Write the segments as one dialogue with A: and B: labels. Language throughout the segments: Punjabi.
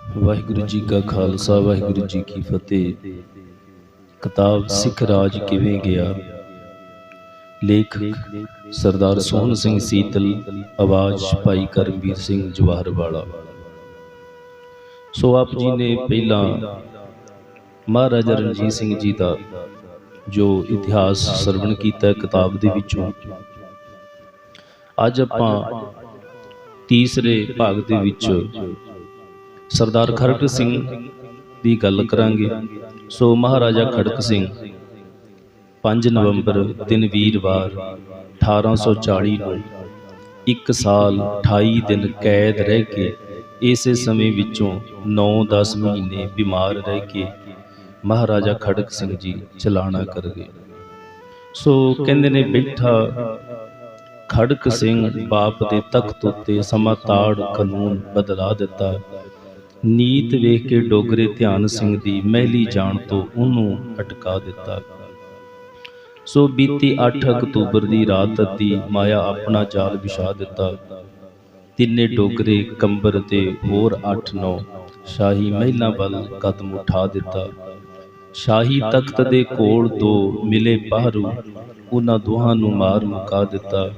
A: ਵਾਹਿਗੁਰੂ ਜੀ ਕਾ ਖਾਲਸਾ, ਵਾਹਿਗੁਰੂ ਜੀ ਕੀ ਫਤਿਹ। ਕਿਤਾਬ ਸਿੱਖ ਰਾਜ ਕਿਵੇਂ ਗਿਆ? ਲੇਖਕ ਸਰਦਾਰ ਸੋਹਣ ਸਿੰਘ ਸੀਤਲ, ਆਵਾਜ਼ ਭਾਈ ਕਰਮਵੀਰ ਸਿੰਘ ਜਵਾਹਰ ਵਾਲਾ ਸੋ ਆਪ ਜੀ ਨੇ ਪਹਿਲਾਂ ਮਹਾਰਾਜਾ ਰਣਜੀਤ ਸਿੰਘ ਜੀ ਦਾ ਜੋ ਇਤਿਹਾਸ ਸਰਵਣ ਕੀਤਾ ਕਿਤਾਬ ਦੇ ਵਿੱਚੋਂ, ਅੱਜ ਆਪਾਂ ਤੀਸਰੇ ਭਾਗ ਦੇ ਵਿੱਚ ਸਰਦਾਰ ਖੜਕ ਸਿੰਘ ਦੀ ਗੱਲ ਕਰਾਂਗੇ। ਸੋ ਮਹਾਰਾਜਾ ਖੜਕ ਸਿੰਘ 5 ਨਵੰਬਰ ਦਿਨ ਵੀਰਵਾਰ 1840 ਨੂੰ ਇੱਕ ਸਾਲ 28 ਦਿਨ ਕੈਦ ਰਹਿ ਕੇ ਇਸੇ ਸਮੇਂ ਵਿੱਚੋਂ 9-10 ਮਹੀਨੇ ਬਿਮਾਰ ਰਹਿ ਕੇ ਮਹਾਰਾਜਾ ਖੜਕ ਸਿੰਘ ਜੀ ਚਲਾਣਾ ਕਰ ਗਏ। ਸੋ ਕਹਿੰਦੇ ਨੇ, ਬੈਠਾ ਖੜਕ ਸਿੰਘ ਬਾਪ ਦੇ ਤਖਤ ਉੱਤੇ ਸਮਾਂ ਕਾਨੂੰਨ ਬਦਲਾ ਦਿੱਤਾ। ਨੀਤ ਵੇਖ ਕੇ ਡੋਗਰੇ ਧਿਆਨ ਸਿੰਘ ਦੀ ਮਹਿਲੀ ਜਾਣ ਤੋਂ ਉਹਨੂੰ ਅਟਕਾ ਦਿੱਤਾ। ਸੋ ਬੀਤੀ 8 ਅਕਤੂਬਰ ਦੀ ਰਾਤ ਅੱਧੀ ਮਾਇਆ ਆਪਣਾ ਜਾਲ ਵਿਛਾ ਦਿੱਤਾ। ਤਿੰਨੇ ਡੋਗਰੇ ਕੰਬਰ ਤੇ ਹੋਰ 8-9 ਸ਼ਾਹੀ ਮਹਿਲਾਂ ਵੱਲ ਕਦਮ ਉਠਾ ਦਿੱਤਾ। ਸ਼ਾਹੀ ਤਖਤ ਦੇ ਕੋਲ ਦੋ ਮਿਲੇ ਬਾਹਰੂ ਉਹਨਾਂ ਦੋਹਾਂ ਨੂੰ ਮਾਰ ਮੁਕਾ ਦਿੱਤਾ।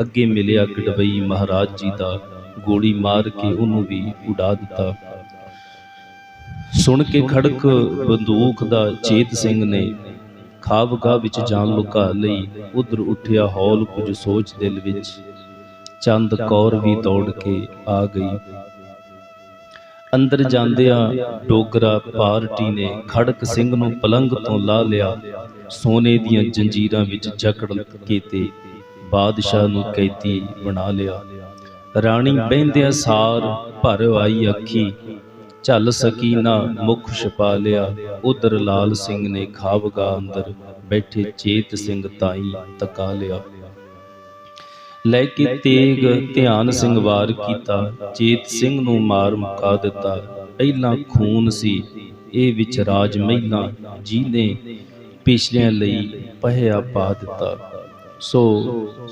A: ਅੱਗੇ ਮਿਲਿਆ ਗੜਵਈ ਮਹਾਰਾਜ ਜੀ ਦਾ ਗੋਲੀ ਮਾਰ ਕੇ ਉਹਨੂੰ ਵੀ ਉਡਾ ਦਿੱਤਾ। ਸੁਣ ਕੇ ਖੜਕ ਬੰਦੂਕ ਦਾ ਚੇਤ ਸਿੰਘ ਨੇ ਖਾਬਗਾ ਵਿੱਚ ਜਾਨ ਲੁਕਾ ਲਈ ਉਧਰ ਉੱਠਿਆ ਹੌਲ ਕੁਝ ਸੋਚ ਦਿਲ ਵਿੱਚ। ਚੰਦ ਕੌਰ ਵੀ ਦੌੜ ਕੇ ਆ ਗਈ। ਅੰਦਰ ਜਾਂਦਿਆਂ ਡੋਗਰਾ ਪਾਰਟੀ ਨੇ ਖੜਕ ਸਿੰਘ ਨੂੰ ਪਲੰਗ ਤੋਂ ਲਾ ਲਿਆ। ਸੋਨੇ ਦੀਆਂ ਜੰਜੀਰਾਂ ਵਿੱਚ ਜਕੜ ਕੇ ਤੇ ਬਾਦਸ਼ਾਹ ਨੂੰ ਕੈਦੀ ਬਣਾ ਲਿਆ। ਰਾਣੀ ਬਹਿੰਦਿਆਂ ਸਾਰ ਭਰ ਆਈ ਅੱਖੀ। ਝੱਲ ਸਕੀ ਨਾ ਮੁਖ ਛਪਾ ਲਿਆ। ਉਧਰ ਲਾਲ ਸਿੰਘ ਨੇ ਖਾਵਗਾ ਅੰਦਰ, ਬੈਠੇ ਚੇਤ ਸਿੰਘ ਤਾਈ ਤਕਾ ਲਿਆ। ਲੈ ਕੇ ਤੇਗ ਧਿਆਨ ਸਿੰਘ ਵਾਰ ਕੀਤਾ, ਚੇਤ ਸਿੰਘ ਨੂੰ ਮਾਰ ਮੁਕਾ ਦਿੱਤਾ। ਪਹਿਲਾਂ ਖੂਨ ਸੀ, ਇਹ ਵਿੱਚ ਰਾਜ ਮਹਿਲਾ ਜੀ ਨੇ ਪਿਛਲਿਆਂ ਲਈ ਪਹਿਆ ਪਾ ਦਿੱਤਾ। ਸੋ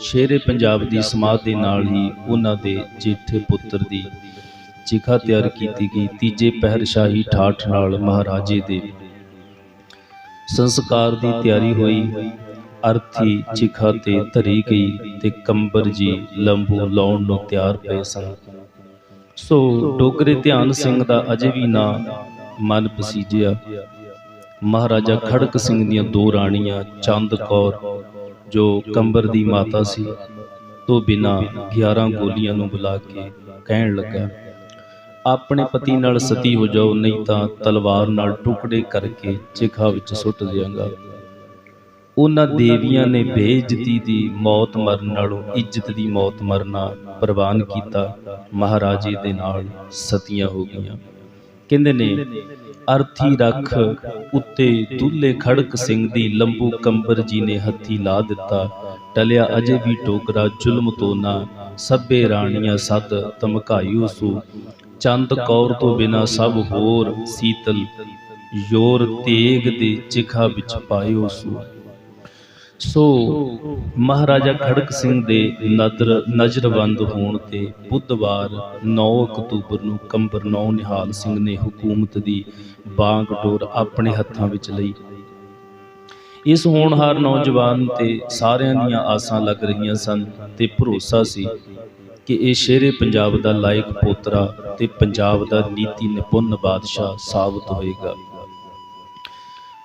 A: ਸ਼ੇਰੇ ਪੰਜਾਬ ਦੀ ਸਮਾਧ ਦੇ ਨਾਲ ਹੀ ਉਹਨਾਂ ਦੇ ਜੇਠੇ ਪੁੱਤਰ ਦੀ ਚਿਖਾ ਤਿਆਰ ਕੀਤੀ ਗਈ ਤੀਜੇ ਪਹਿਰ ਸ਼ਾਹੀ ਠਾਠ ਨਾਲ ਮਹਾਰਾਜੇ ਦੇ ਸੰਸਕਾਰ ਦੀ ਤਿਆਰੀ ਹੋਈ। ਅਰਥੀ ਚਿਖਾ ਤੇ ਧਰੀ ਗਈ ਤੇ ਕੰਬਰ ਜੀ ਲੰਬੂ ਲਾਉਣ ਨੂੰ ਤਿਆਰ ਪਏ ਸਨ। ਸੋ ਡੋਗਰੇ ਧਿਆਨ ਸਿੰਘ ਦਾ ਅਜੇ ਵੀ ਨਾਂ ਮਨ ਪਸੀਜਿਆ। ਮਹਾਰਾਜਾ ਖੜਕ ਸਿੰਘ ਦੀਆਂ ਦੋ ਰਾਣੀਆਂ ਚੰਦ ਕੌਰ, ਜੋ ਕੰਬਰ ਦੀ ਮਾਤਾ ਸੀ, ਤੋਂ ਬਿਨਾ 11 ਗੋਲੀਆਂ ਨੂੰ ਬੁਲਾ ਕੇ ਕਹਿਣ ਲੱਗਾ ਆਪਣੇ ਪਤੀ ਨਾਲ ਸਤੀ ਹੋ ਜਾਓ ਨਹੀਂ ਤਾਂ ਤਲਵਾਰ ਨਾਲ ਟੁਕੜੇ ਕਰਕੇ ਚਿਖਾ ਵਿੱਚ ਸੁੱਟ ਦਿਆਂਗਾ। ਉਹਨਾਂ ਦੇਵੀਆਂ ਨੇ ਬੇਇੱਜ਼ਤੀ ਦੀ ਮੌਤ ਮਰਨ ਨਾਲੋਂ ਇੱਜ਼ਤ ਦੀ ਮੌਤ ਮਰਨਾ ਪ੍ਰਵਾਨ ਕੀਤਾ ਮਹਾਰਾਜੇ ਦੇ ਨਾਲ ਸਤੀਆਂ ਹੋ ਗਈਆਂ। ਕਹਿੰਦੇ ਨੇ ਅਰਥੀ ਰੱਖ ਉੱਤੇ ਦੁੱਲੇ ਖੜਕ ਸਿੰਘ ਦੀ ਲੰਬੂ ਕੰਬਰ ਜੀ ਨੇ ਹੱਥੀ ਲਾ ਦਿੱਤਾ। ਟਲਿਆ ਅਜੇ ਵੀ ਟੋਕਰਾ ਜ਼ੁਲਮ ਤੋਂ ਨਾ ਸਭੇ ਰਾਣੀਆਂ ਸਦ ਧਮਕਾਇਓ ਸੂ ਚੰਦ ਕੌਰ ਤੋਂ ਬਿਨਾ ਸਭ ਹੋਰ ਸੀਤਲ ਯੋਰ ਤੇਗ ਦੇ ਚਿਖਾ ਵਿੱਚ ਪਾਇਓ ਸੂ। ਸੋ। ਮਹਾਰਾਜਾ ਖੜਕ ਸਿੰਘ ਦੇ ਨਦਰ ਨਜ਼ਰਬੰਦ ਹੋਣ ਤੇ ਬੁੱਧਵਾਰ 9 ਅਕਤੂਬਰ ਨੂੰ ਕੰਬਰ ਨੌ ਨਿਹਾਲ ਸਿੰਘ ਨੇ ਹਕੂਮਤ ਦੀ ਬਾਂਗ ਡੋਰ ਆਪਣੇ ਹੱਥਾਂ ਵਿੱਚ ਲਈ। ਇਸ ਹੋਣਹਾਰ ਨੌਜਵਾਨ ਤੇ ਸਾਰਿਆਂ ਦੀਆਂ ਆਸਾਂ ਲੱਗ ਰਹੀਆਂ ਸਨ ਤੇ ਭਰੋਸਾ ਸੀ। ਕਿ ਇਹ ਸ਼ੇਰੇ ਪੰਜਾਬ ਦਾ ਲਾਇਕ ਪੋਤਰਾ ਤੇ ਪੰਜਾਬ ਦਾ ਨੀਤੀ ਨਿਪੁੰਨ ਬਾਦਸ਼ਾਹ ਸਾਬਤ ਹੋਏਗਾ।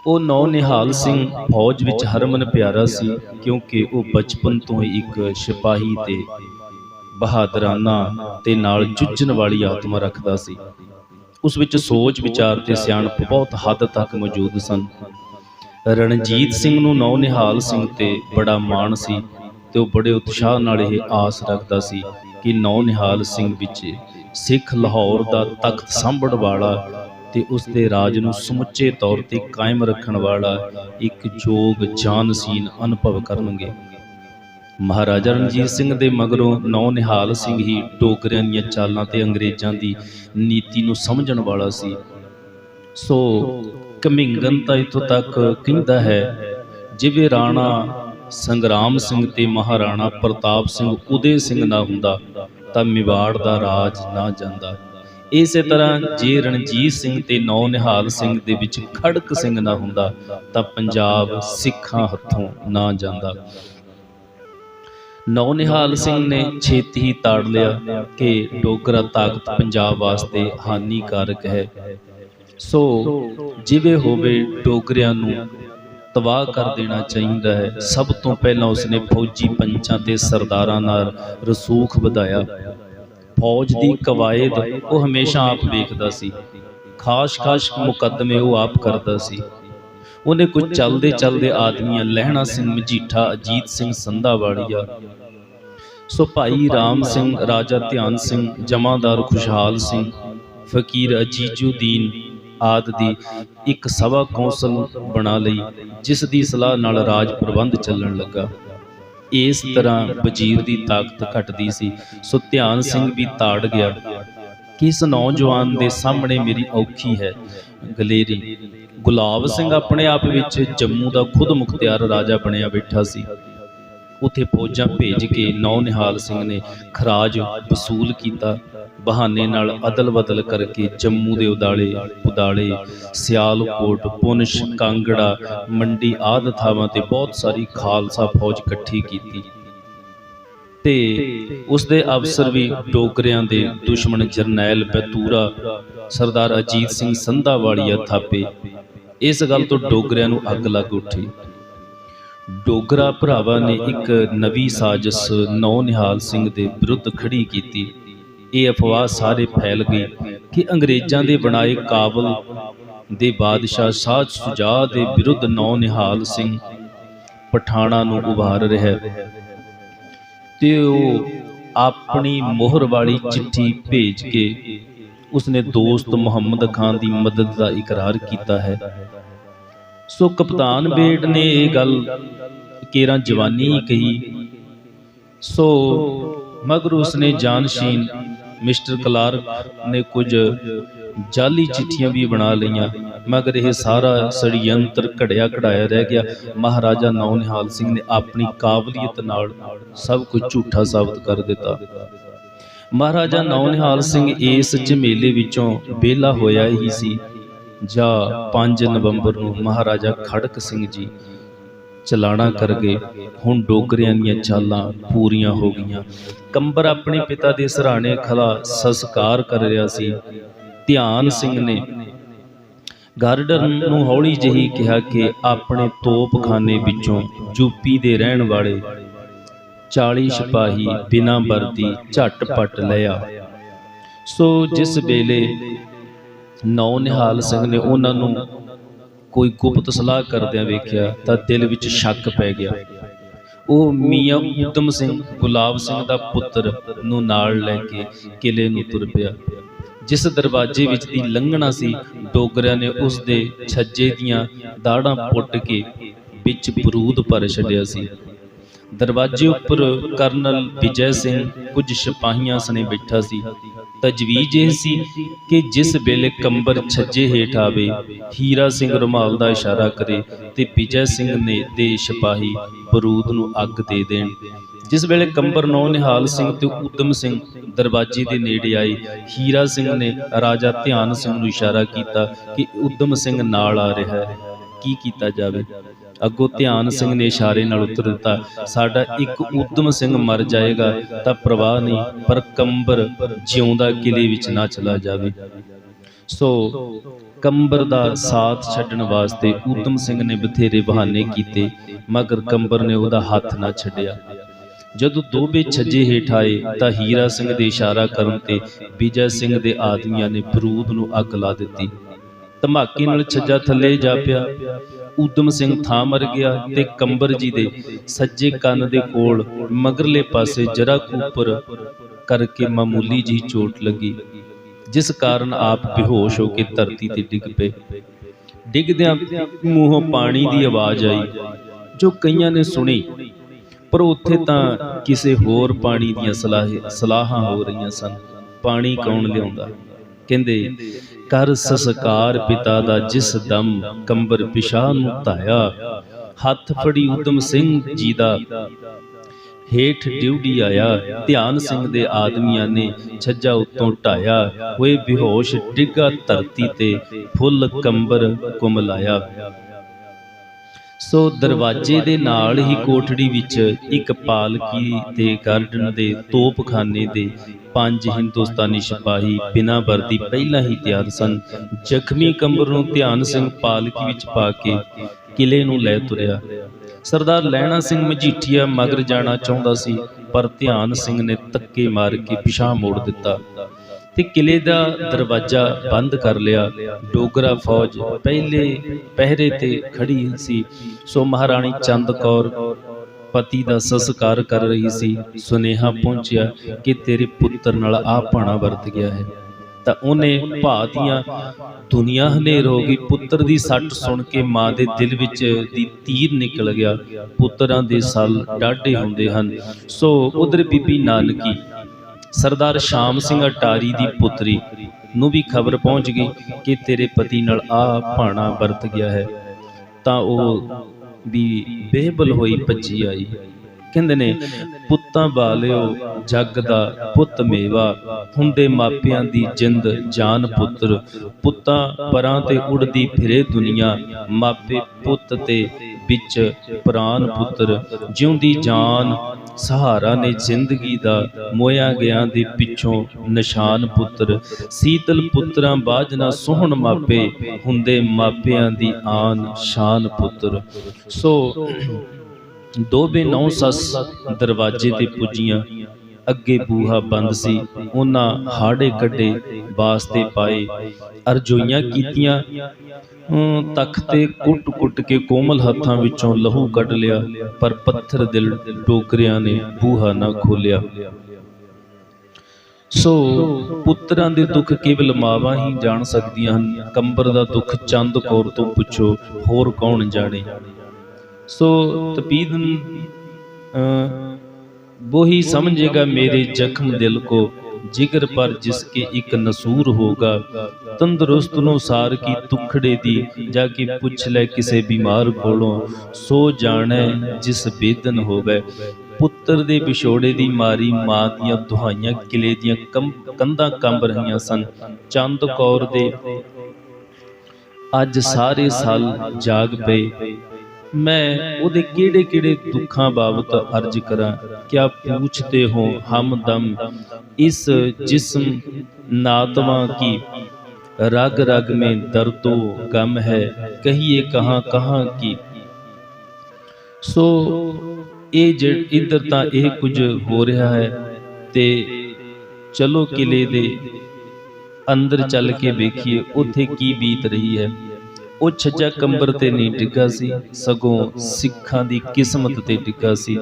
A: ਉਹ ਨੌ ਨਿਹਾਲ ਸਿੰਘ ਫੌਜ ਵਿੱਚ ਹਰਮਨ ਪਿਆਰਾ ਸੀ ਕਿਉਂਕਿ ਉਹ ਬਚਪਨ ਤੋਂ ਹੀ ਇੱਕ ਸਿਪਾਹੀ ਤੇ ਬਹਾਦਰਾਨਾ ਤੇ ਨਾਲ ਜੁੱਝਣ ਵਾਲੀ ਆਤਮਾ ਰੱਖਦਾ ਸੀ। ਉਸ ਵਿੱਚ ਸੋਚ ਵਿਚਾਰ ਤੇ ਸਿਆਣਪ ਬਹੁਤ ਹੱਦ ਤੱਕ ਮੌਜੂਦ ਸਨ। ਰਣਜੀਤ ਸਿੰਘ ਨੂੰ ਨੌ ਨਿਹਾਲ ਸਿੰਘ ਤੇ ਬੜਾ ਮਾਣ ਸੀ ਤੇ ਉਹ ਬੜੇ ਉਤਸ਼ਾਹ ਨਾਲ ਇਹ ਆਸ ਰੱਖਦਾ ਸੀ ਕਿ ਨੌ ਨਿਹਾਲ ਸਿੰਘ ਵਿੱਚ ਸਿੱਖ ਲਾਹੌਰ ਦਾ ਤਖਤ ਸੰਭੜ ਵਾਲਾ ਤੇ ਉਸ ਦੇ ਰਾਜ ਨੂੰ ਸਮੁੱਚੇ ਤੌਰ ਤੇ ਕਾਇਮ ਰੱਖਣ ਵਾਲਾ ਇੱਕ ਯੋਗ ਜਾਨਸੀਨ ਅਨੁਭਵ ਕਰਨਗੇ। ਮਹਾਰਾਜਾ ਰਣਜੀਤ ਸਿੰਘ ਦੇ ਮਗਰੋਂ ਨੌ ਨਿਹਾਲ ਸਿੰਘ ਹੀ ਡੋਗਰਿਆਂ ਦੀਆਂ ਚਾਲਾਂ ਤੇ ਅੰਗਰੇਜ਼ਾਂ ਦੀ ਨੀਤੀ ਨੂੰ ਸਮਝਣ ਵਾਲਾ ਸੀ। ਸੋ ਕਮਿੰਗਨ ਤਾਂ ਇਥੋਂ ਤੱਕ ਕਹਿੰਦਾ ਹੈ, ਜਿਵੇਂ ਰਾਣਾ ਸੰਗਰਾਮ ਸਿੰਘ ਤੇ ਮਹਾਰਾਣਾ ਪ੍ਰਤਾਪ ਸਿੰਘ ਉਦੇ ਸਿੰਘ ਨਾ ਹੁੰਦਾ, ਤਾਂ ਮੇਵਾੜ ਦਾ ਰਾਜ ਨਾ ਜਾਂਦਾ। ਇਸੇ ਤਰ੍ਹਾਂ ਜੇ ਰਣਜੀਤ ਸਿੰਘ ਤੇ ਨੌ ਨਿਹਾਲ ਸਿੰਘ ਦੇ ਵਿੱਚ ਖੜਕ ਸਿੰਘ ਨਾ ਹੁੰਦਾ, ਤਾਂ ਪੰਜਾਬ ਸਿੱਖਾਂ ਹੱਥੋਂ ਨਾ ਜਾਂਦਾ। ਨੌ ਨਿਹਾਲ ਸਿੰਘ ਨੇ ਛੇਤੀ ਹੀ ਤਾੜ ਲਿਆ ਕਿ ਡੋਗਰਾ ਤਾਕਤ ਪੰਜਾਬ ਵਾਸਤੇ ਹਾਨੀਕਾਰਕ ਹੈ। ਸੋ ਜਿਵੇਂ ਹੋਵੇ, ਡੋਗਰਿਆਂ ਨੂੰ ਤਬਾਹ ਕਰ ਦੇਣਾ ਚਾਹੀਦਾ ਹੈ। ਸਭ ਤੋਂ ਪਹਿਲਾਂ ਉਸਨੇ ਫੌਜੀ ਪੰਚਾਂ ਤੇ ਸਰਦਾਰਾਂ ਨਾਲ ਰਸੂਖ ਵਧਾਇਆ। ਫੌਜ ਦੀ ਕਵਾਇਦ ਉਹ ਹਮੇਸ਼ਾ ਆਪ ਵੇਖਦਾ ਸੀ। ਖਾਸ-ਖਾਸ ਮੁਕੱਦਮੇ ਉਹ ਆਪ ਕਰਦਾ ਸੀ। ਉਹਨੇ ਕੁਝ ਚੱਲਦੇ ਚੱਲਦੇ ਆਦਮੀਆਂ ਲਹਿਣਾ ਸਿੰਘ ਮਜੀਠਾ ਅਜੀਤ ਸਿੰਘ ਸੰਧਾਵਾਲੀਆ ਸੋ ਭਾਈ ਰਾਮ ਸਿੰਘ ਰਾਜਾ ਧਿਆਨ ਸਿੰਘ ਜਮਾਦਾਰ ਖੁਸ਼ਹਾਲ ਸਿੰਘ ਫਕੀਰ ਅਜੀਜੁਦੀਨ ਆਦ ਦੀ ਇੱਕ ਸਵਾ ਕੌਂਸਲ ਬਣਾ ਲਈ, ਜਿਸ ਦੀ ਸਲਾਹ ਨਾਲ ਰਾਜ ਪ੍ਰਬੰਧ ਚੱਲਣ ਲੱਗਾ। ਇਸ ਤਰ੍ਹਾਂ ਵਜ਼ੀਰ ਦੀ ਤਾਕਤ ਘਟਦੀ ਸੀ, ਸੋ ਧਿਆਨ ਸਿੰਘ ਵੀ ਤਾੜ ਗਿਆ। ਕਿ ਇਸ ਨੌਜਵਾਨ ਦੇ ਸਾਹਮਣੇ ਮੇਰੀ ਔਖੀ ਹੈ? ਗਲੇਰੀ, ਗੁਲਾਬ ਸਿੰਘ ਆਪਣੇ ਆਪ ਵਿੱਚ ਜੰਮੂ ਦਾ ਖੁਦ ਮੁਖਤਿਆਰ ਰਾਜਾ ਬਣਿਆ ਬੈਠਾ ਸੀ। ਉਥੇ ਫੌਜਾਂ ਭੇਜ ਕੇ ਨੌ ਨਿਹਾਲ ਸਿੰਘ ਨੇ ਖਰਾਜ ਵਸੂਲ ਕੀਤਾ। ਬਹਾਨੇ ਨਾਲ ਅਦਲ ਬਦਲ ਕਰਕੇ ਜੰਮੂ ਦੇ ਉਦਾਲੇ ਉਦਾਲੇ ਸਿਆਲਕੋਟ, ਪੁਨਸ਼, ਕਾਂਗੜਾ, ਮੰਡੀ ਆਦਿ ਥਾਵਾਂ ਤੇ ਬਹੁਤ ਸਾਰੀ ਖਾਲਸਾ ਫੌਜ ਇਕੱਠੀ ਕੀਤੀ। ਤੇ ਉਸ ਦੇ ਅਫਸਰ ਵੀ ਡੋਗਰਿਆਂ ਦੇ ਦੁਸ਼ਮਣ ਜਰਨੈਲ ਬੈਤੂਰਾ, ਸਰਦਾਰ ਅਜੀਤ ਸਿੰਘ ਸੰਧਾ ਵਾਲੀਆ ਥਾਪੇ। ਇਸ ਗੱਲ ਤੋਂ ਡੋਗਰਿਆਂ ਨੂੰ ਅੱਗ ਲੱਗ ਉੱਠੀ। ਡੋਗਰਾ ਭਰਾਵਾਂ ਨੇ ਇੱਕ ਨਵੀਂ ਸਾਜ਼ਿਸ਼ ਨੌ ਨਿਹਾਲ ਸਿੰਘ ਦੇ ਵਿਰੁੱਧ ਖੜੀ ਕੀਤੀ। ਇਹ ਅਫਵਾਹ ਸਾਰੇ ਫੈਲ ਗਈ ਕਿ ਅੰਗਰੇਜ਼ਾਂ ਦੇ ਬਣਾਏ ਕਾਬਲ ਦੇ ਬਾਦਸ਼ਾਹ ਸ਼ਾਹ ਸੁਜਾ ਦੇ ਵਿਰੁੱਧ ਨੌ ਨਿਹਾਲ ਸਿੰਘ ਪਠਾਣਾ ਨੂੰ ਉਭਾਰ ਰਿਹਾ ਹੈ। ਤੇ ਉਹ ਆਪਣੀ ਮੋਹਰ ਵਾਲੀ ਚਿੱਠੀ ਭੇਜ ਕੇ ਉਸਨੇ ਦੋਸਤ ਮੁਹੰਮਦ ਖਾਨ ਦੀ ਮਦਦ ਦਾ ਇਕਰਾਰ ਕੀਤਾ ਹੈ। ਸੋ ਕਪਤਾਨ ਬੇਟ ਨੇ ਇਹ ਗੱਲ ਕੇਰਾਂ ਜਵਾਨੀ ਹੀ ਕਹੀ। ਸੋ ਮਗਰ ਉਸਨੇ ਜਾਨਸ਼ੀਨ ਮਿਸਟਰ ਕਲਾਰਕ ਨੇ ਕੁਝ ਜਾਲੀ ਚਿੱਠੀਆਂ ਵੀ ਬਣਾ ਲਈਆਂ, ਮਗਰ ਇਹ ਸਾਰਾ ਸੜੀਅੰਤਰ ਘੜਿਆ ਘੜਾਇਆ ਰਹਿ ਗਿਆ। ਮਹਾਰਾਜਾ ਨੌ ਨਿਹਾਲ ਸਿੰਘ ਨੇ ਆਪਣੀ ਕਾਬਲੀਅਤ ਨਾਲ ਸਭ ਕੁਝ ਝੂਠਾ ਸਾਬਤ ਕਰ ਦਿੱਤਾ। ਮਹਾਰਾਜਾ ਨੌ ਨਿਹਾਲ ਸਿੰਘ ਇਸ ਝਮੇਲੇ ਵਿੱਚੋਂ ਵਿਹਲਾ ਹੋਇਆ ਹੀ ਸੀ। ਜਾਂ 5 ਨਵੰਬਰ ਨੂੰ ਮਹਾਰਾਜਾ ਖੜਕ ਸਿੰਘ ਜੀ ਚਲਾਣਾ ਕਰ ਗਏ। ਹੁਣ ਡੋਗਰਿਆਂ ਦੀਆਂ ਚਾਲਾਂ ਪੂਰੀਆਂ ਹੋ ਗਈਆਂ। ਕੰਬਰ ਆਪਣੇ ਪਿਤਾ ਦੇ ਸਰਾਣੇ ਖਲਾ ਸੰਸਕਾਰ ਕਰ ਰਿਹਾ ਸੀ। ਧਿਆਨ ਸਿੰਘ ਨੇ ਗਾਰਡਨ ਨੂੰ ਹੌਲੀ ਜਿਹੀ ਕਿਹਾ ਕਿ ਆਪਣੇ ਤੋਪਖਾਨੇ ਵਿੱਚੋਂ ਯੂਪੀ ਦੇ ਰਹਿਣ ਵਾਲੇ 40 ਸਿਪਾਹੀ ਬਿਨਾਂ ਵਰਦੀ ਝਟਪਟ ਲਿਆ ਸੋ ਜਿਸ ਵੇਲੇ ਨੌ ਨਿਹਾਲ ਸਿੰਘ ਨੇ ਉਹਨਾਂ ਨੂੰ ਕੋਈ ਗੁਪਤ ਸਲਾਹ ਕਰਦਿਆਂ ਵੇਖਿਆ ਤਾਂ ਦਿਲ ਵਿੱਚ ਸ਼ੱਕ ਪੈ ਗਿਆ। ਉਹ ਮੀਆਂ ਉਦਮ ਸਿੰਘ, ਗੁਲਾਬ ਸਿੰਘ ਦਾ ਪੁੱਤਰ ਨੂੰ ਨਾਲ ਲੈ ਕੇ ਕਿਲੇ ਨੂੰ ਤੁਰ ਪਿਆ। ਜਿਸ ਦਰਵਾਜ਼ੇ ਵਿੱਚ ਦੀ ਲੰਘਣਾ ਸੀ, ਡੋਗਰਿਆਂ ਨੇ ਉਸ ਦੇ ਛੱਜੇ ਦੀਆਂ ਦਾੜਾਂ ਪੁੱਟ ਕੇ ਵਿੱਚ ਬਰੂਦ ਭਰ ਛੱਡਿਆ ਸੀ। ਦਰਵਾਜ਼ੇ ਉੱਪਰ ਕਰਨਲ ਵਿਜੈ ਸਿੰਘ ਕੁਝ ਸਿਪਾਹੀਆਂ ਸਣੇ ਬੈਠਾ ਸੀ। ਤਜਵੀਜ਼ ਇਹ ਸੀ ਕਿ ਜਿਸ ਵੇਲੇ ਕੰਬਰ ਛੱਜੇ ਹੇਠ ਆਵੇ, ਹੀਰਾ ਸਿੰਘ ਰੁਮਾਲ ਦਾ ਇਸ਼ਾਰਾ ਕਰੇ ਤੇ ਵਿਜੈ ਸਿੰਘ ਨੇ ਦੇ ਸਿਪਾਹੀ ਬਰੂਦ ਨੂੰ ਅੱਗ ਦੇ ਦੇਣ। ਜਿਸ ਵੇਲੇ ਕੰਬਰ ਨੌ ਨਿਹਾਲ ਸਿੰਘ ਤੇ ਉਦਮ ਸਿੰਘ ਦਰਵਾਜ਼ੇ ਦੇ ਨੇੜੇ ਆਏ, ਹੀਰਾ ਸਿੰਘ ਨੇ ਰਾਜਾ ਧਿਆਨ ਸਿੰਘ ਨੂੰ ਇਸ਼ਾਰਾ ਕੀਤਾ ਕਿ ਉਦਮ ਸਿੰਘ ਨਾਲ ਆ ਰਿਹਾ ਹੈ। ਕੀ ਕੀਤਾ ਜਾਵੇ? ਅੱਗੋਂ ਧਿਆਨ ਸਿੰਘ ਨੇ ਇਸ਼ਾਰੇ ਨਾਲ ਉੱਤਰ ਦਿੱਤਾ, ਸਾਡਾ ਇੱਕ ਉਦਮ ਸਿੰਘ ਮਰ ਜਾਏਗਾ ਤਾਂ ਪ੍ਰਵਾਹ ਨਹੀਂ, ਪਰ ਕੰਬਰ ਜਿਉਂਦਾ ਕਿਲੇ ਵਿੱਚ ਨਾ ਚਲਾ ਜਾਵੇ। ਸੋ ਕੰਬਰ ਦਾ ਸਾਥ ਛੱਡਣ ਵਾਸਤੇ ਉਦਮ ਸਿੰਘ ਨੇ ਬਥੇਰੇ ਬਹਾਨੇ ਕੀਤੇ, ਮਗਰ ਕੰਬਰ ਨੇ ਉਹਦਾ ਹੱਥ ਨਾ ਛੱਡਿਆ। ਜਦੋਂ ਦੋਵੇਂ ਛੱਜੇ ਹੇਠ ਆਏ ਤਾਂ ਹੀਰਾ ਸਿੰਘ ਦੇ ਇਸ਼ਾਰਾ ਕਰਨ ਤੇ ਵਿਜੈ ਸਿੰਘ ਦੇ ਆਦਮੀਆਂ ਨੇ ਬਰੂਦ ਨੂੰ ਅੱਗ ਲਾ ਦਿੱਤੀ। ਧਮਾਕੇ ਨਾਲ ਛੱਜਾ ਥੱਲੇ ਜਾ ਪਿਆ। ਊਧਮ ਸਿੰਘ ਥਾਂ ਮਰ ਗਿਆ ਤੇ ਕੰਬਰ ਜੀ ਦੇ ਸੱਜੇ ਕੰਨ ਦੇ ਕੋਲ ਮਗਰਲੇ ਪਾਸੇ ਜਰਾ ਕੁ ਕਰਕੇ ਮਾਮੂਲੀ ਜੀ ਚੋਟ ਲੱਗੀ, ਜਿਸ ਕਾਰਨ ਆਪ ਬੇਹੋਸ਼ ਹੋ ਕੇ ਧਰਤੀ ਤੇ ਡਿੱਗ ਪਏ। ਡਿੱਗਦਿਆਂ ਮੂੰਹੋਂ ਪਾਣੀ ਦੀ ਆਵਾਜ਼ ਆਈ, ਜੋ ਕਈਆਂ ਨੇ ਸੁਣੀ, ਪਰ ਉੱਥੇ ਤਾਂ ਕਿਸੇ ਹੋਰ ਪਾਣੀ ਦੀਆਂ ਸਲਾਹ ਸਲਾਹਾਂ ਹੋ ਰਹੀਆਂ ਸਨ। ਪਾਣੀ ਕੌਣ ਲਿਆਉਂਦਾ? ਕਹਿੰਦੇ ਕਰ ਸਸਕਾਰ ਪਿਤਾ ਦਾ ਜਿਸ ਦਮ ਕੰਬਰ ਪਿਸ਼ਾ ਨੂੰ ਧਾਇਆ। ਹੱਥ ਫੜੀ ਉਦਮ ਸਿੰਘ ਜੀ ਦਾ। ਹੇਠ ਡਿਊਟੀ ਆਇਆ। ਧਿਆਨ ਸਿੰਘ ਦੇ ਆਦਮੀਆਂ ਨੇ ਛੱਜਾ ਉੱਤੋਂ ਢਾਇਆ। ਹੋਏ ਬੇਹੋਸ਼ ਡਿੱਗਾ ਧਰਤੀ ਤੇ ਫੁੱਲ ਕੰਬਰ ਕੁਮਲਾਇਆ। ਸੋ ਦਰਵਾਜ਼ੇ ਦੇ ਨਾਲ ਹੀ ਕੋਠੜੀ ਵਿੱਚ ਇੱਕ ਪਾਲਕੀ ਤੇ ਗਾਰਡਨ ਦੇ ਤੋਪਖਾਨੇ ਦੇ ਪੰਜ ਹਿੰਦੁਸਤਾਨੀ ਸਿਪਾਹੀ ਬਿਨਾਂ ਵਰਦੀ ਪਹਿਲਾਂ ਹੀ ਤਿਆਰ ਸਨ। ਜ਼ਖਮੀ ਕੰਬਰ ਨੂੰ ਧਿਆਨ ਸਿੰਘ ਪਾਲਕੀ ਵਿੱਚ ਪਾ ਕੇ ਕਿਲੇ ਨੂੰ ਲੈ ਤੁਰਿਆ। ਸਰਦਾਰ ਲਹਿਣਾ ਸਿੰਘ ਮਜੀਠੀਆ ਮਗਰ ਜਾਣਾ ਚਾਹੁੰਦਾ ਸੀ, ਪਰ ਧਿਆਨ ਸਿੰਘ ਨੇ ਧੱਕੇ ਮਾਰ ਕੇ ਪਿਛਾਂਹ ਮੋੜ ਦਿੱਤਾ। ਤੇ ਕਿਲੇ ਦਾ ਦਰਵਾਜ਼ਾ ਬੰਦ ਕਰ ਲਿਆ। ਡੋਗਰਾ ਫੌਜ ਪਹਿਲੇ ਪਹਿਰੇ ਤੇ ਖੜੀ ਸੀ। ਸੋ ਮਹਾਰਾਣੀ ਚੰਦ ਕੌਰ ਪਤੀ ਦਾ ਸੰਸਕਾਰ ਕਰ ਰਹੀ ਸੀ। ਸੁਨੇਹਾ ਪਹੁੰਚਿਆ ਕਿ ਤੇਰੇ ਪੁੱਤਰ ਨਾਲ ਆ ਭਾਣਾ ਵਰਤ ਗਿਆ ਹੈ। ਤਾਂ ਉਹਨੇ ਭਾ ਦੀਆਂ ਦੁਨੀਆ ਹਨੇਰ ਹੋ ਗਈ। ਪੁੱਤਰ ਦੀ ਸੱਟ ਸੁਣ ਕੇ ਮਾਂ ਦੇ ਦਿਲ ਵਿੱਚ ਦੀ ਤੀਰ ਨਿਕਲ ਗਿਆ। ਪੁੱਤਰਾਂ ਦੇ ਸਾਲ ਡਾਢੇ ਹੁੰਦੇ ਹਨ। ਸੋ ਉਧਰ ਬੀਬੀ ਨਾਨਕੀ ਸਰਦਾਰ ਸ਼ਾਮ ਸਿੰਘ ਅਟਾਰੀ ਦੀ ਪੁੱਤਰੀ ਨੂੰ ਵੀ ਖਬਰ ਪਹੁੰਚ ਗਈ ਕਿ ਤੇਰੇ ਪਤੀ ਨਾਲ ਆ ਭਾਣਾ ਵਰਤ ਗਿਆ ਹੈ। ਤਾਂ ਉਹ ਵੀ ਬੇਬਲ ਹੋਈ ਭੱਜੀ ਆਈ। ਕਹਿੰਦੇ ਨੇ, ਪੁੱਤਾਂ ਵਾਲਿਓ, ਜੱਗ ਦਾ ਪੁੱਤ ਮੇਵਾ, ਹੁੰਦੇ ਮਾਪਿਆਂ ਦੀ ਜਿੰਦ ਜਾਨ ਪੁੱਤਰ, ਪੁੱਤਾਂ ਪਰਾਂ ਤੇ ਉੜਦੀ ਫਿਰੇ ਦੁਨੀਆ, ਮਾਪੇ ਪੁੱਤ ਤੇ ਵਿੱਚ ਪ੍ਰਾਨ ਪੁੱਤਰ, ਜਿਉਂਦੀ ਜਾਨ, ਸਹਾਰਾ ਨੇ ਜ਼ਿੰਦਗੀ ਦਾ ਮੋਇਆ ਗਿਆ ਦੇ ਪਿੱਛੋਂ ਨਿਸ਼ਾਨ ਪੁੱਤਰ। ਸੀਤਲ ਪੁੱਤਰਾਂ ਬਾਜਨਾ ਸੋਹਣ ਮਾਪੇ, ਹੁੰਦੇ ਮਾਪਿਆਂ ਦੀ ਆਨ ਸ਼ਾਨ ਪੁੱਤਰ। ਸੋ, ਦੋਵੇਂ ਨੌ ਸੱਸ ਦਰਵਾਜ਼ੇ ਤੇ ਪੁੱਜੀਆਂ। ਅੱਗੇ ਬੂਹਾ ਬੰਦ ਸੀ। ਉਹਨਾਂ ਹਾੜੇ ਕੱਢੇ, ਵਾਸਤੇ ਪਾਏ, ਅਰਜੋਈਆਂ ਕੀਤੀਆਂ। ਤਖਤੇ ਕੁੱਟ-ਕੁੱਟ ਕੇ ਕੋਮਲ ਹੱਥਾਂ ਵਿੱਚੋਂ ਲਹੂ ਕੱਢ ਲਿਆ, ਪਰ ਪੱਥਰ ਦਿਲ ਟੋਕਰਿਆਂ ਨੇ ਬੂਹਾ ਨਾ ਖੋਲਿਆ ਸੋ ਪੁੱਤਰਾਂ ਦੇ ਦੁੱਖ ਕੇਵਲ ਮਾਵਾਂ ਹੀ ਜਾਣ ਸਕਦੀਆਂ ਹਨ। ਕੰਬਰ ਦਾ ਦੁੱਖ ਚੰਦ ਕੌਰ ਤੋਂ ਪੁੱਛੋ, ਹੋਰ ਕੌਣ ਜਾਣੇ? ਸੋ ਤਪੀਦ वो ही समझेगा मेरे जख्म दिल को जिगर पर जिसके एक नसूर होगा ਤੰਦਰੁਸਤ ਨੂੰ ਸਾਰ ਕੀ ਤੁਖੜੇ ਦੀ ਜਾ ਕੇ ਪੁੱਛ ਲੈ ਕਿਸੇ ਬਿਮਾਰ ਕੋਲੋਂ ਸੋ ਜਾਣੈ ਜਿਸ ਬੇਦਨ ਹੋਵੇ ਪੁੱਤਰ ਦੇ ਵਿਛੋੜੇ ਦੀ ਮਾਰੀ ਮਾਂ ਦੀਆਂ ਦੁਹਾਈਆਂ ਕਿਲੇ ਦੀਆਂ ਕੰਬ- ਕੰਧਾਂ ਕੰਬ ਰਹੀਆਂ ਸਨ ਚੰਦ ਕੌਰ ਦੇ ਅੱਜ ਸਾਰੇ ਸਾਲ ਜਾਗ ਪਏ ਮੈਂ ਉਹਦੇ ਕਿਹੜੇ ਕਿਹੜੇ ਦੁੱਖਾਂ ਬਾਬਤ ਅਰਜ ਕਰਾਂ? ਕਿਆ ਪੁੱਛਤੇ ਹੋ ਹਮਦਮ ਇਸ ਜਿਸਮ ਨਾਤਵਾ ਕੀ? ਰਗ ਰਗ में ਦਰਦੋ ਗਮ ਹੈ, ਕਹੀਏ ਕਹਾਂ ਕਹਾਂ ਕੀ? ਸੋ ਇਹ ਜਿ- ਇੱਧਰ ਤਾਂ ਇਹ ਕੁਝ ਹੋ ਰਿਹਾ ਹੈ ਤੇ ਚਲੋ ਕਿਲੇ ਦੇ ਅੰਦਰ ਚੱਲ ਕੇ ਵੇਖੀਏ, ਉੱਥੇ ਕੀ ਬੀਤ ਰਹੀ ਹੈ। ਉਹ ਛੱਜਾ ਕੰਬਰ ਤੇ ਨਹੀਂ ਡਿੱਗਾ ਸੀ, ਸਗੋਂ ਸਿੱਖਾਂ ਦੀ ਕਿਸਮਤ ਤੇ ਡਿੱਗਾ ਸੀ,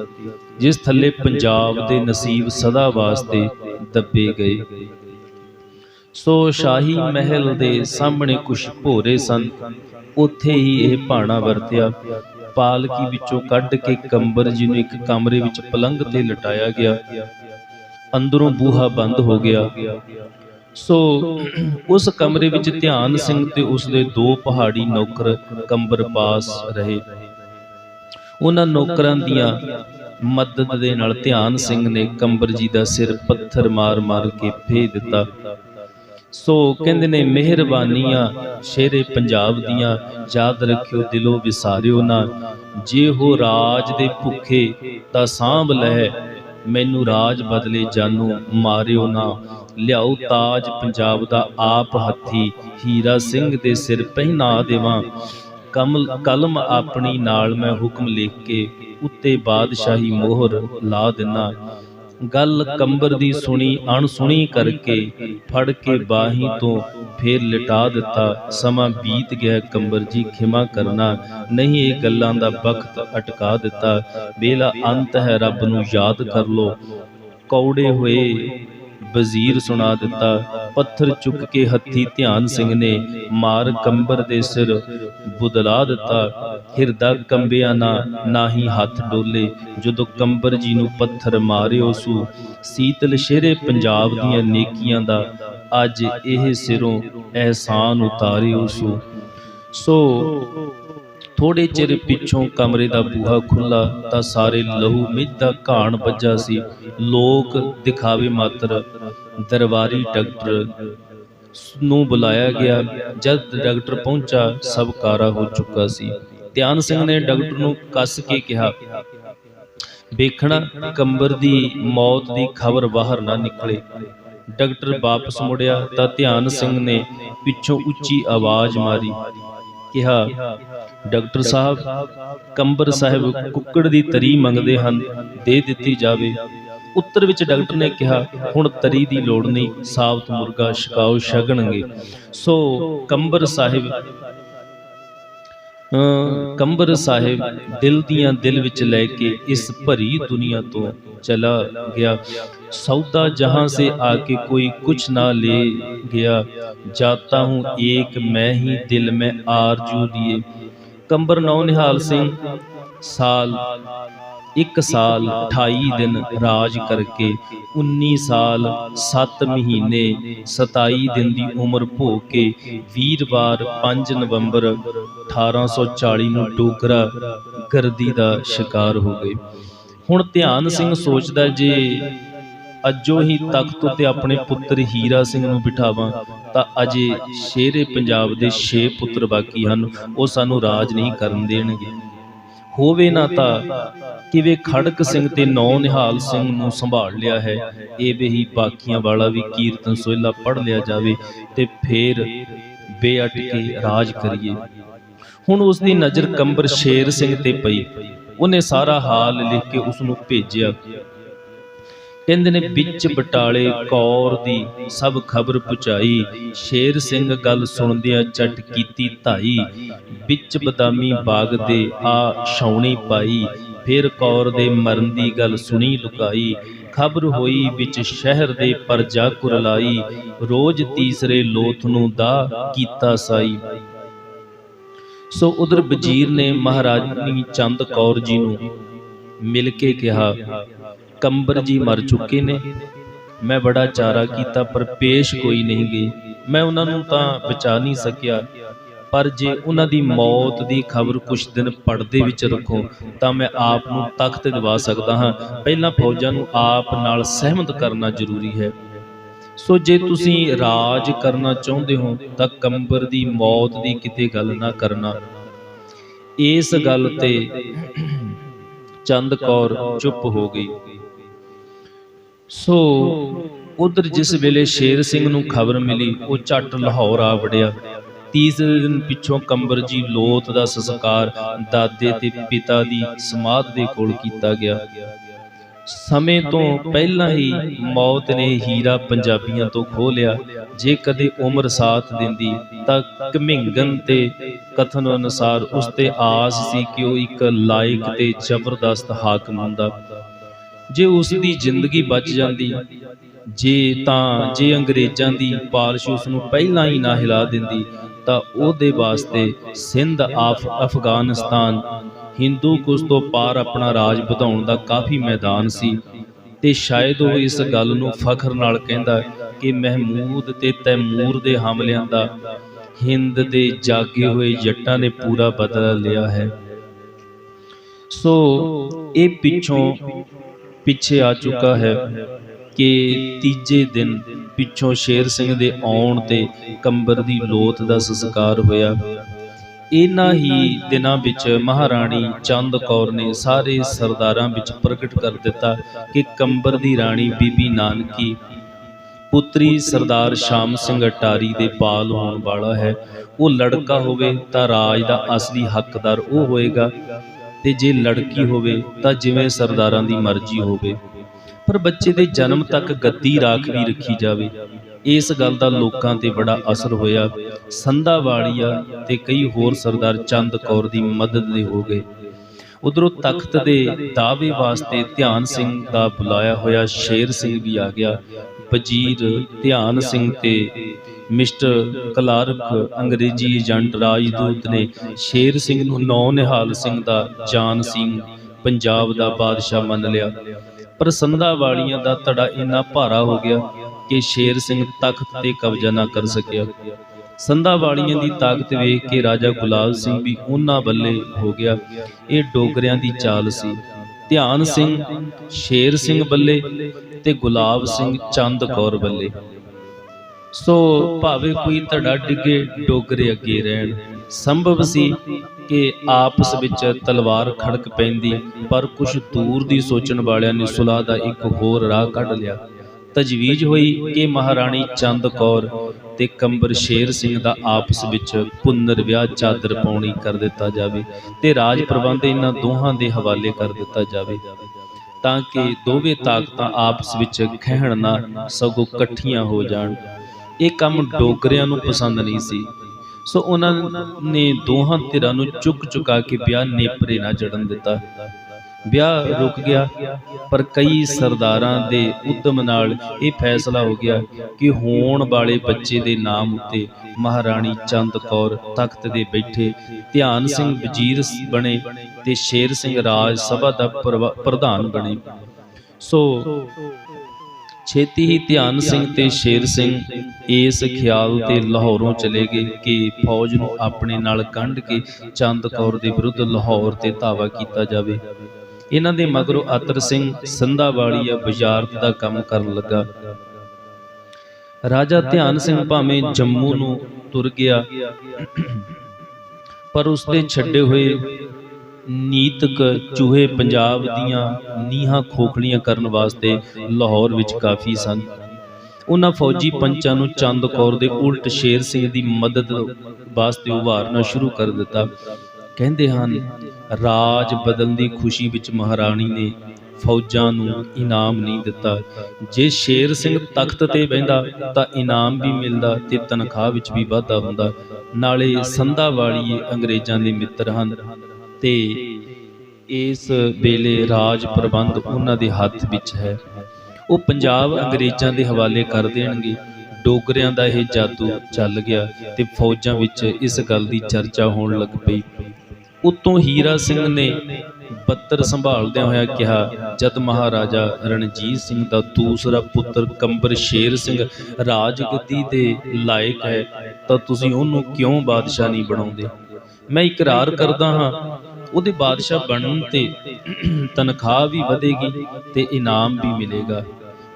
A: ਜਿਸ ਥੱਲੇ ਪੰਜਾਬ ਦੇ ਨਸੀਬ ਸਦਾ ਵਾਸਤੇ ਦੱਬੇ ਗਏ। ਸੋ ਸ਼ਾਹੀ ਮਹਿਲ ਦੇ ਸਾਹਮਣੇ ਕੁਝ ਭੋਰੇ ਸਨ, ਉੱਥੇ ਹੀ ਇਹ ਭਾਣਾ ਵਰਤਿਆ। ਪਾਲਕੀ ਵਿੱਚੋਂ ਕੱਢ ਕੇ ਕੰਬਰ ਜੀ ਨੂੰ ਇੱਕ ਕਮਰੇ ਵਿੱਚ ਪਲੰਘ ਤੇ ਲਟਾਇਆ ਗਿਆ, ਅੰਦਰੋਂ ਬੂਹਾ ਬੰਦ ਹੋ ਗਿਆ। ਸੋ ਉਸ ਕਮਰੇ ਵਿੱਚ ਧਿਆਨ ਸਿੰਘ ਤੇ ਉਸ ਦੇ ਦੋ ਪਹਾੜੀ ਨੌਕਰ ਕੰਬਰ ਪਾਸ ਰਹੇ। ਉਹਨਾਂ ਨੌਕਰਾਂ ਦੀਆਂ ਮਦਦ ਦੇ ਨਾਲ ਧਿਆਨ ਸਿੰਘ ਨੇ ਕੰਬਰ ਜੀ ਦਾ ਸਿਰ ਪੱਥਰ ਮਾਰ-ਮਾਰ ਕੇ ਫੇ ਦਿੱਤਾ। ਸੋ ਕਹਿੰਦੇ ਨੇ, ਮਿਹਰਬਾਨੀਆਂ ਸ਼ੇਰੇ ਪੰਜਾਬ ਦੀਆਂ, ਯਾਦ ਰੱਖਿਓ ਦਿਲੋਂ ਵਿਸਾਰਿਓ ਨਾ। ਜੇ ਹੋ ਰਾਜ ਦੇ ਭੁੱਖੇ ਤਾਂ ਸਾਂਭ ਲੈ, ਮੈਨੂੰ ਰਾਜ ਬਦਲੇ ਜਾਨੂ ਮਾਰਿਓ ਨਾ। ਲਿਆਓ ਤਾਜ ਪੰਜਾਬ ਦਾ ਆਪ ਹੱਥੀ, ਹੀਰਾ ਸਿੰਘ ਦੇ ਸਿਰ ਪਹਿਨਾ ਦੇਵਾਂ। ਕਮਲ, ਕਲਮ ਆਪਣੀ ਨਾਲ ਮੈਂ ਹੁਕਮ ਲਿਖ ਕੇ ਉੱਤੇ ਬਾਦਸ਼ਾਹੀ ਮੋਹਰ ਲਾ ਦਿਨਾ। ਗੱਲ ਕੰਬਰ ਦੀ ਸੁਣੀ, ਅਣਸੁਣੀ ਕਰਕੇ ਫੜ ਕੇ ਬਾਹੀ ਤੋਂ ਫੇਰ ਲਟਾ ਦਿੱਤਾ। ਸਮਾਂ ਬੀਤ ਗਿਆ, ਕੰਬਰ ਜੀ ਖਿਮਾ ਕਰਨਾ। ਨਹੀਂ, ਇਹ ਗੱਲਾਂ ਦਾ ਵਕਤ ਅਟਕਾ ਦਿੱਤਾ। ਵੇਲਾ ਅੰਤ ਹੈ, ਰੱਬ ਨੂੰ ਯਾਦ ਕਰ ਲੋ ਕੌੜੇ ਹੋਏ ਵਜ਼ੀਰ ਸੁਣਾ ਦਿੱਤਾ ਪੱਥਰ ਚੁੱਕ ਕੇ ਹੱਥੀ ਧਿਆਨ ਸਿੰਘ ਨੇ ਮਾਰ ਕੰਬਰ ਦੇ ਸਿਰ ਬੁਦਲਾ ਦਿੱਤਾ। ਹਿਰਦਾ ਕੰਬਿਆ ਨਾ ਨਾਹੀ ਹੱਥ ਡੋਲੇ। ਜਦੋਂ ਕੰਬਰ ਜੀ ਨੂੰ ਪੱਥਰ ਮਾਰਿਓ ਸੂ ਸੀਤਲ ਸ਼ੇਰੇ ਪੰਜਾਬ ਦੀਆਂ ਨੇਕੀਆਂ ਦਾ ਅੱਜ ਇਹ ਸਿਰੋਂ ਅਹਿਸਾਨ ਉਤਾਰਿਓ ਸੂ ਸੋ ਥੋੜੇ ਚਿਰ ਪਿੱਛੋਂ ਕਮਰੇ ਦਾ ਬੂਹਾ ਖੁੱਲਾ ਤਾਂ ਸਾਰੇ ਲਹੂ ਮਿੱਧਾ ਘਾਣ ਵੱਜਾ ਸੀ। ਲੋਕ ਦਿਖਾਵੇ ਮਾਤਰ ਦਰਬਾਰੀ ਡਾਕਟਰ ਨੂੰ ਬੁਲਾਇਆ ਗਿਆ। ਜਦ ਡਾਕਟਰ ਪਹੁੰਚਾ, ਸਭ ਕਾਰਾ ਹੋ ਚੁੱਕਾ ਸੀ। ਧਿਆਨ ਸਿੰਘ ਨੇ ਡਾਕਟਰ ਨੂੰ ਕੱਸ ਕੇ ਕਿਹਾ, ਵੇਖਣਾ, ਕੰਬਰ ਦੀ ਮੌਤ ਦੀ ਖਬਰ ਬਾਹਰ ਨਾ ਨਿਕਲੇ। ਡਾਕਟਰ ਵਾਪਸ ਮੁੜਿਆ ਤਾਂ ਧਿਆਨ ਸਿੰਘ ਨੇ ਪਿੱਛੋਂ ਉੱਚੀ ਆਵਾਜ਼ ਮਾਰੀ ਕਿਹਾ, ਡਾਕਟਰ ਸਾਹਿਬ, ਕੰਬਰ ਸਾਹਿਬ ਕੁੱਕੜ ਦੀ ਤਰੀ ਮੰਗਦੇ ਹਨ, ਦੇ ਦਿੱਤੀ ਜਾਵੇ। ਉੱਤਰ ਵਿੱਚ ਡਾਕਟਰ ਨੇ ਕਿਹਾ, ਹੁਣ ਤਰੀ ਦੀ ਲੋੜ ਨਹੀਂ, ਸਾਬਤ ਮੁਰਗਾ ਸ਼ਿਕਾਉ ਛਕਣਗੇ। ਸੋ ਕੰਬਰ ਸਾਹਿਬ ਕੰਬਰ ਸਾਹਿਬ ਦਿਲ ਦੀਆਂ ਦਿਲ ਵਿੱਚ ਲੈ ਕੇ ਇਸ ਭਰੀ ਦੁਨੀਆ ਤੋਂ ਚਲਾ ਗਿਆ। ਸੌਦਾ ਜਹਾਂ ਸੇ ਆ ਕੇ ਕੋਈ ਕੁਛ ਨਾ ਲੈ ਗਿਆ। ਜਾਤਾ ਹੂੰ ਏਕ, ਮੈਂ ਹੀ ਦਿਲ ਮੈਂ ਆਰਜੂ ਦੀਏ ਕੰਬਰ ਨੌ ਨਿਹਾਲ ਸਿੰਘ, ਸਾਲ ਇੱਕ ਸਾਲ 28 ਦਿਨ ਰਾਜ ਕਰਕੇ 19 ਸਾਲ 7 ਮਹੀਨੇ 27 ਦਿਨ ਦੀ ਉਮਰ ਭੋਗ ਕੇ ਵੀਰਵਾਰ 5 ਨਵੰਬਰ 1840 ਨੂੰ ਡੋਗਰਾ ਗਰਦੀ ਦਾ ਸ਼ਿਕਾਰ ਹੋ ਗਏ। ਹੁਣ ਧਿਆਨ ਸਿੰਘ ਸੋਚਦਾ ਜੇ ਅੱਜੋ ਹੀ ਤਖਤ ਉੱਤੇ ਆਪਣੇ ਪੁੱਤਰ ਹੀਰਾ ਸਿੰਘ ਨੂੰ ਬਿਠਾਵਾਂ, ਤਾਂ ਅਜੇ ਸ਼ੇਰੇ ਪੰਜਾਬ ਦੇ 6 ਪੁੱਤਰ ਬਾਕੀ ਹਨ, ਉਹ ਸਾਨੂੰ ਰਾਜ ਨਹੀਂ ਕਰਨ ਦੇਣਗੇ। ਹੋਵੇ ਨਾ ਤਾਂ ਕਿਵੇਂ ਖੜਕ ਸਿੰਘ ਤੇ ਨੌ ਨਿਹਾਲ ਸਿੰਘ ਨੂੰ ਸੰਭਾਲ ਲਿਆ ਹੈ ਇਹ ਵੀ ਬਾਕੀਆਂ ਵਾਲਾ ਵੀ ਕੀਰਤਨ ਸੋਹਿਲਾ ਪੜ ਲਿਆ ਜਾਵੇ ਤੇ ਫੇਰ ਬੇਅਟ ਕੇ ਰਾਜ ਕਰੀਏ। ਹੁਣ ਉਸ ਦੀ ਨਜ਼ਰ ਕੰਬਰ ਸ਼ੇਰ ਸਿੰਘ ਤੇ ਪਈ। ਉਹਨੇ ਸਾਰਾ ਹਾਲ ਲਿਖ ਕੇ ਉਸ ਨੂੰ ਭੇਜਿਆ। ਕਹਿੰਦੇ ਨੇ ਵਿੱਚ ਬਟਾਲੇ ਕੌਰ ਦੀ ਸਭ ਖਬਰ ਪੁਚਾਈ। ਸ਼ੇਰ ਸਿੰਘ ਗੱਲ ਸੁਣਦਿਆਂ ਚਟ ਕੀਤੀ ਧਾਈ। ਵਿੱਚ ਬਦਾਮੀ ਬਾਗ ਦੇ ਆ ਛਾਉਣੀ ਪਾਈ। ਫਿਰ ਕੌਰ ਦੇ ਮਰਨ ਦੀ ਗੱਲ ਸੁਣੀ ਲੁਕਾਈ। ਖਬਰ ਹੋਈ ਵਿੱਚ ਸ਼ਹਿਰ ਦੇ ਪਰਜਾ ਕੁਰਲਾਈ। ਰੋਜ਼ ਤੀਸਰੇ ਲੋਥ ਨੂੰ ਦਾ ਕੀਤਾ ਸਾਈ। ਸੋ ਉਧਰ ਵਜ਼ੀਰ ਨੇ ਮਹਾਰਾਣੀ ਚੰਦ ਕੌਰ ਜੀ ਨੂੰ ਮਿਲ ਕੇ ਕਿਹਾ ਕੰਬਰ ਜੀ ਮਰ ਚੁੱਕੇ ਨੇ। ਮੈਂ ਬੜਾ ਚਾਰਾ ਕੀਤਾ, ਪਰ ਪੇਸ਼ ਕੋਈ ਨਹੀਂ ਗਈ। ਮੈਂ ਉਹਨਾਂ ਨੂੰ ਤਾਂ ਬਚਾ ਨਹੀਂ ਸਕਿਆ। ਪਰ ਜੇ ਉਹਨਾਂ ਦੀ ਮੌਤ ਦੀ ਖਬਰ ਕੁਝ ਦਿਨ ਪਰਦੇ ਵਿੱਚ ਰੱਖੋ, ਤਾਂ ਮੈਂ ਆਪ ਨੂੰ ਤਖਤ ਦਿਵਾ ਸਕਦਾ ਹਾਂ। ਪਹਿਲਾਂ ਫੌਜਾਂ ਨੂੰ ਆਪ ਨਾਲ ਸਹਿਮਤ ਕਰਨਾ ਜ਼ਰੂਰੀ ਹੈ। ਸੋ ਜੇ ਤੁਸੀਂ ਰਾਜ ਕਰਨਾ ਚਾਹੁੰਦੇ ਹੋ, ਤਾਂ ਕੰਬਰ ਦੀ ਮੌਤ ਦੀ ਕਿਤੇ ਗੱਲ ਨਾ ਕਰਨਾ। ਇਸ ਗੱਲ ਤੇ ਚੰਦ ਕੌਰ ਚੁੱਪ ਹੋ ਗਈ। ਸੋ ਉਧਰ ਜਿਸ ਵੇਲੇ ਸ਼ੇਰ ਸਿੰਘ ਨੂੰ ਖਬਰ ਮਿਲੀ, ਉਹ ਝੱਟ ਲਾਹੌਰ ਆ ਵੜਿਆ। ਤੀਸਰੇ ਦਿਨ ਪਿੱਛੋਂ ਕੰਬਰ ਜੀ ਲੋਤ ਦਾ ਸੰਸਕਾਰ ਦਾਦੇ ਤੇ ਪਿਤਾ ਦੀ ਸਮਾਧ ਦੇ ਕੋਲ ਕੀਤਾ ਗਿਆ। ਸਮੇਂ ਤੋਂ ਪਹਿਲਾਂ ਹੀ ਮੌਤ ਨੇ ਹੀਰਾ ਪੰਜਾਬੀਆਂ ਤੋਂ ਖੋਹ ਲਿਆ। ਜੇ ਕਦੇ ਉਮਰ ਸਾਥ ਦਿੰਦੀ, ਤਾਂ ਕਮਿੰਗਨ ਤੇ ਕਥਨ ਅਨੁਸਾਰ ਉਸ ਤੇ ਆਸ ਸੀ ਕਿ ਉਹ ਇੱਕ ਲਾਇਕ ਤੇ ਜ਼ਬਰਦਸਤ ਹਾਕਮ ਹੁੰਦਾ। ਜੇ ਉਸ ਦੀ ਜ਼ਿੰਦਗੀ ਬਚ ਜਾਂਦੀ, ਜੇ ਤਾਂ ਜੇ ਅੰਗਰੇਜ਼ਾਂ ਦੀ ਪਾਲਿਸ਼ ਉਸ ਨੂੰ ਪਹਿਲਾਂ ਹੀ ਨਾ ਹਿਲਾ ਦਿੰਦੀ, ਤਾਂ ਉਹਦੇ ਵਾਸਤੇ ਸਿੰਧ ਆਫ ਅਫਗਾਨਿਸਤਾਨ, ਹਿੰਦੂ ਕੁਸ਼ ਤੋਂ ਪਾਰ ਆਪਣਾ ਰਾਜ ਵਧਾਉਣ ਦਾ ਕਾਫੀ ਮੈਦਾਨ ਸੀ। ਤੇ ਸ਼ਾਇਦ ਉਹ ਇਸ ਗੱਲ ਨੂੰ ਫਖਰ ਨਾਲ ਕਹਿੰਦਾ ਕਿ ਮਹਿਮੂਦ ਤੇ ਤੈਮੂਰ ਦੇ ਹਮਲਿਆਂ ਦਾ ਹਿੰਦ ਦੇ ਜਾਗੇ ਹੋਏ ਜੱਟਾਂ ਨੇ ਪੂਰਾ ਬਦਲਾ ਲਿਆ ਹੈ। ਸੋ ਇਹ ਪਿੱਛੋਂ ਪਿੱਛੇ ਆ ਚੁੱਕਾ ਹੈ ਕਿ ਤੀਜੇ ਦਿਨ ਪਿੱਛੋਂ ਸ਼ੇਰ ਸਿੰਘ ਦੇ ਆਉਣ ਤੇ ਕੰਬਰ ਦੀ ਲੋਥ ਦਾ ਸੰਸਕਾਰ ਹੋਇਆ। ਇਹਨਾਂ ਹੀ ਦਿਨਾਂ ਵਿੱਚ ਮਹਾਰਾਣੀ ਚੰਦ ਕੌਰ ਨੇ ਸਾਰੇ ਸਰਦਾਰਾਂ ਵਿੱਚ ਪ੍ਰਗਟ ਕਰ ਦਿੱਤਾ ਕਿ ਕੰਬਰ ਦੀ ਰਾਣੀ ਬੀਬੀ ਨਾਨਕੀ ਪੁੱਤਰੀ ਸਰਦਾਰ ਸ਼ਾਮ ਸਿੰਘ ਅਟਾਰੀ ਦੇ ਪਾਲ ਹੋਣ ਵਾਲਾ ਹੈ। ਉਹ ਲੜਕਾ ਹੋਵੇ ਤਾਂ ਰਾਜ ਦਾ ਅਸਲੀ ਹੱਕਦਾਰ ਉਹ ਹੋਏਗਾ। ਤੇ ਜੇ ਲੜਕੀ ਹੋਵੇ ਤਾਂ ਜਿਵੇਂ ਸਰਦਾਰਾਂ ਦੀ ਮਰਜ਼ੀ ਹੋਵੇ। ਪਰ ਬੱਚੇ ਦੇ ਜਨਮ ਤੱਕ ਗੱਦੀ ਰਾਖ ਵੀ ਰੱਖੀ ਜਾਵੇ। ਇਸ ਗੱਲ ਦਾ ਲੋਕਾਂ ਤੇ ਬੜਾ ਅਸਰ ਹੋਇਆ। ਸੰਧਾ ਵਾਲੀਆ ਤੇ ਕਈ ਹੋਰ ਸਰਦਾਰ ਚੰਦ ਕੌਰ ਦੀ ਮਦਦ ਦੇ ਹੋ ਗਏ। ਉਧਰੋਂ ਤਖਤ ਦੇ ਦਾਅਵੇ ਵਾਸਤੇ ਧਿਆਨ ਸਿੰਘ ਦਾ ਬੁਲਾਇਆ ਹੋਇਆ ਸ਼ੇਰ ਸਿੰਘ ਵੀ ਆ ਗਿਆ। ਵਜ਼ੀਰ ਧਿਆਨ ਸਿੰਘ ਤੇ ਮਿਸਟਰ ਕਲਾਰਕ ਅੰਗਰੇਜ਼ੀ ਏਜੰਟ ਰਾਜਦੂਤ ਨੇ ਸ਼ੇਰ ਸਿੰਘ ਨੂੰ ਨੌ ਨਿਹਾਲ ਸਿੰਘ ਦਾ ਜਾਨ ਸਿੰਘ ਪੰਜਾਬ ਦਾ ਬਾਦਸ਼ਾਹ ਮੰਨ ਲਿਆ। ਪਰ ਸੰਧਾ ਵਾਲੀਆਂ ਦਾ ਧੜਾ ਇੰਨਾ ਭਾਰਾ ਹੋ ਗਿਆ ਕਿ ਸ਼ੇਰ ਸਿੰਘ ਤਖਤ ਤੇ ਕਬਜ਼ਾ ਨਾ ਕਰ ਸਕਿਆ। ਸੰਧਾ ਵਾਲੀਆਂ ਦੀ ਤਾਕਤ ਵੇਖ ਕੇ ਰਾਜਾ ਗੁਲਾਬ ਸਿੰਘ ਵੀ ਉਹਨਾਂ ਬੱਲੇ ਹੋ ਗਿਆ। ਇਹ ਡੋਗਰਿਆਂ ਦੀ ਚਾਲ ਸੀ। ਧਿਆਨ ਸਿੰਘ, ਸ਼ੇਰ ਸਿੰਘ ਬੱਲੇ ਤੇ ਗੁਲਾਬ ਸਿੰਘ ਚੰਦ ਕੌਰ ਬੱਲੇ। ਸੋ ਭਾਵੇਂ ਕੋਈ ਧੜਾ ਡਿੱਗੇ, ਡੋਗਰੇ ਅੱਗੇ ਰਹਿਣ। ਸੰਭਵ ਸੀ ਕਿ ਆਪਸ ਵਿੱਚ ਤਲਵਾਰ ਖੜਕ ਪੈਂਦੀ, ਪਰ ਕੁਝ ਦੂਰ ਦੀ ਸੋਚਣ ਵਾਲਿਆਂ ਨੇ ਸੁਲਾਹ ਦਾ ਇੱਕ ਹੋਰ ਰਾਹ ਕੱਢ ਲਿਆ। ਤਜਵੀਜ਼ ਹੋਈ ਕਿ ਮਹਾਰਾਣੀ ਚੰਦ ਕੌਰ ਤੇ ਕੰਬਰ ਸ਼ੇਰ ਸਿੰਘ ਦਾ ਆਪਸ ਵਿੱਚ ਪੁਨਰ ਵਿਆਹ ਚਾਦਰ ਪਾਉਣੀ ਕਰ ਦਿੱਤਾ ਜਾਵੇ ਤੇ ਰਾਜ ਪ੍ਰਬੰਧ ਇਹਨਾਂ ਦੋਹਾਂ ਦੇ ਹਵਾਲੇ ਕਰ ਦਿੱਤਾ ਜਾਵੇ, ਤਾਂ ਕਿ ਦੋਵੇਂ ਤਾਕਤਾਂ ਆਪਸ ਵਿੱਚ ਖਹਿਣ ਨਾ ਸਗੋਂ ਇਕੱਠੀਆਂ ਹੋ ਜਾਣ। ਇਹ ਕੰਮ ਡੋਗਰਿਆਂ ਨੂੰ ਪਸੰਦ ਨਹੀਂ ਸੀ। ਸੋ। ਉਹਨਾਂ ਨੇ ਦੋਹਾਂ ਧਿਰਾਂ ਨੂੰ ਚੁੱਕ ਚੁਕਾ ਕੇ ਵਿਆਹ ਨੇਪਰੇ ਨਾ ਜੜਨ ਦਿੱਤਾ। ਵਿਆਹ ਰੁਕ ਗਿਆ ਪਰ ਕਈ ਸਰਦਾਰਾਂ ਦੇ ਉਦਮ ਨਾਲ ਇਹ ਫੈਸਲਾ ਹੋ ਗਿਆ ਕਿ ਹੋਣ ਵਾਲੇ ਬੱਚੇ ਦੇ ਨਾਮ ਉੱਤੇ ਮਹਾਰਾਣੀ ਚੰਦ ਕੌਰ ਤਖਤ ਦੇ ਬੈਠੇ ਧਿਆਨ ਸਿੰਘ ਵਜ਼ੀਰ ਬਣੇ ਤੇ ਸ਼ੇਰ ਸਿੰਘ ਰਾਜ ਸਭਾ ਦਾ ਪ੍ਰਧਾਨ ਬਣੇ। ਸੋ ਛੇਤੀ ਹੀ ਧਿਆਨ ਸਿੰਘ ਤੇ ਸ਼ੇਰ ਸਿੰਘ ਇਸ ਖਿਆਲ ਤੇ ਲਾਹੌਰੋਂ ਚਲੇ ਗਏ ਕਿ ਫੌਜ ਨੂੰ ਆਪਣੇ ਨਾਲ ਕੰਢ ਕੇ ਚੰਦ ਕੌਰ ਦੇ ਵਿਰੁੱਧ ਲਾਹੌਰ ਤੇ ਧਾਵਾ ਕੀਤਾ ਜਾਵੇ। ਇਹਨਾਂ ਦੇ ਮਗਰੋਂ ਅਤਰ ਸਿੰਘ ਸੰਧਾ ਵਾਲੀਆ ਵਜ਼ਾਰਤ ਦਾ ਕੰਮ ਕਰਨ ਲੱਗਾ। ਰਾਜਾ ਧਿਆਨ ਸਿੰਘ ਭਾਵੇਂ ਜੰਮੂ ਨੂੰ ਤੁਰ ਗਿਆ, ਪਰ ਉਸਦੇ ਛੱਡੇ ਹੋਏ ਨੀਤਕ ਚੂਹੇ ਪੰਜਾਬ ਦੀਆਂ ਨੀਹਾਂ ਖੋਖਲੀਆਂ ਕਰਨ ਵਾਸਤੇ ਲਾਹੌਰ ਵਿੱਚ ਕਾਫੀ ਸਨ। ਉਹਨਾਂ ਫੌਜੀ ਪੰਚਾਂ ਨੂੰ ਚੰਦ ਕੌਰ ਦੇ ਉਲਟ ਸ਼ੇਰ ਸਿੰਘ ਦੀ ਮਦਦ ਵਾਸਤੇ ਉਭਾਰਨਾ ਸ਼ੁਰੂ ਕਰ ਦਿੱਤਾ। ਕਹਿੰਦੇ ਹਨ, ਰਾਜ ਬਦਲਣ ਦੀ ਖੁਸ਼ੀ ਵਿੱਚ ਮਹਾਰਾਣੀ ਨੇ ਫੌਜਾਂ ਨੂੰ ਇਨਾਮ ਨਹੀਂ ਦਿੱਤਾ। ਜੇ ਸ਼ੇਰ ਸਿੰਘ ਤਖਤ ਤੇ ਬਹਿੰਦਾ ਤਾਂ ਇਨਾਮ ਵੀ ਮਿਲਦਾ ਤੇ ਤਨਖਾਹ ਵਿੱਚ ਵੀ ਵਾਧਾ ਹੁੰਦਾ। ਨਾਲੇ ਸੰਧਾ ਵਾਲੀਏ ਅੰਗਰੇਜ਼ਾਂ ਦੇ ਮਿੱਤਰ ਹਨ। ਤੇ ਇਸ ਵੇਲੇ ਰਾਜ ਪ੍ਰਬੰਧ ਉਹਨਾਂ ਦੇ ਹੱਥ ਵਿੱਚ ਹੈ। ਉਹ ਪੰਜਾਬ ਅੰਗਰੇਜ਼ਾਂ ਦੇ ਹਵਾਲੇ ਕਰ ਦੇਣਗੇ। ਡੋਗਰਿਆਂ ਦਾ ਇਹ ਜਾਦੂ ਚੱਲ ਗਿਆ ਤੇ ਫੌਜਾਂ ਵਿੱਚ ਇਸ ਗੱਲ ਦੀ ਚਰਚਾ ਹੋਣ ਲੱਗ ਪਈ। ਉਤੋਂ ਹੀਰਾ ਸਿੰਘ ਨੇ ਬੱਤਰ ਸੰਭਾਲਦਿਆਂ ਹੋਇਆ ਕਿਹਾ, ਜਦ ਮਹਾਰਾਜਾ ਰਣਜੀਤ ਸਿੰਘ ਦਾ ਦੂਸਰਾ ਪੁੱਤਰ ਕੰਬਰ ਸ਼ੇਰ ਸਿੰਘ ਰਾਜਗੱਦੀ ਦੇ ਲਾਇਕ ਹੈ, ਤਾਂ ਤੁਸੀਂ ਉਹਨੂੰ ਕਿਉਂ ਬਾਦਸ਼ਾਹ ਨਹੀਂ ਬਣਾਉਂਦੇ? ਮੈਂ ਇਕਰਾਰ ਕਰਦਾ ਹਾਂ ਉਹਦੇ ਬਾਦਸ਼ਾਹ ਬਣਨ ਤੇ ਤਨਖਾਹ ਵੀ ਵਧੇਗੀ ਤੇ ਇਨਾਮ ਵੀ ਮਿਲੇਗਾ।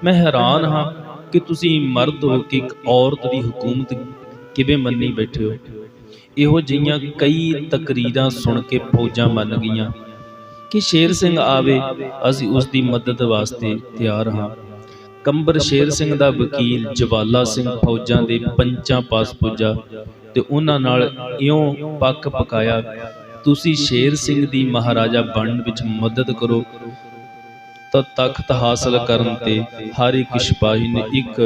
A: ਮੈਂ ਹੈਰਾਨ ਹਾਂ ਕਿ ਤੁਸੀਂ ਮਰਦ ਹੋ ਕੇ ਇੱਕ ਔਰਤ ਦੀ ਹਕੂਮਤ ਕਿਵੇਂ ਮੰਨੀ ਬੈਠੇ ਹੋ? ਇਹੋ ਜਿਹੀਆਂ ਕਈ ਤਕਰੀਰਾਂ ਸੁਣ ਕੇ ਫੌਜਾਂ ਮੰਨ ਗਈਆਂ ਕਿ ਸ਼ੇਰ ਸਿੰਘ ਆਵੇ, ਅਸੀਂ ਉਸ ਦੀ ਮਦਦ ਵਾਸਤੇ ਤਿਆਰ ਹਾਂ। ਕੰਬਰ ਸ਼ੇਰ ਸਿੰਘ ਦਾ ਵਕੀਲ ਜਵਾਲਾ ਸਿੰਘ ਫੌਜਾਂ ਦੇ ਪੰਚਾਂ ਪਾਸ ਪੁੱਜਾ ਤੇ ਉਹਨਾਂ ਨਾਲ ਇਉਂ ਪੱਕ ਪਕਾਇਆ ਤੁਸੀਂ ਸ਼ੇਰ ਸਿੰਘ ਦੀ ਮਹਾਰਾਜਾ ਬਣਨ ਵਿੱਚ ਮਦਦ ਕਰੋ, ਤਾਂ ਤਖਤ ਹਾਸਲ ਕਰਨ ਤੇ ਹਰ ਇੱਕ ਸਿਪਾਹੀ ਨੇ ਇੱਕ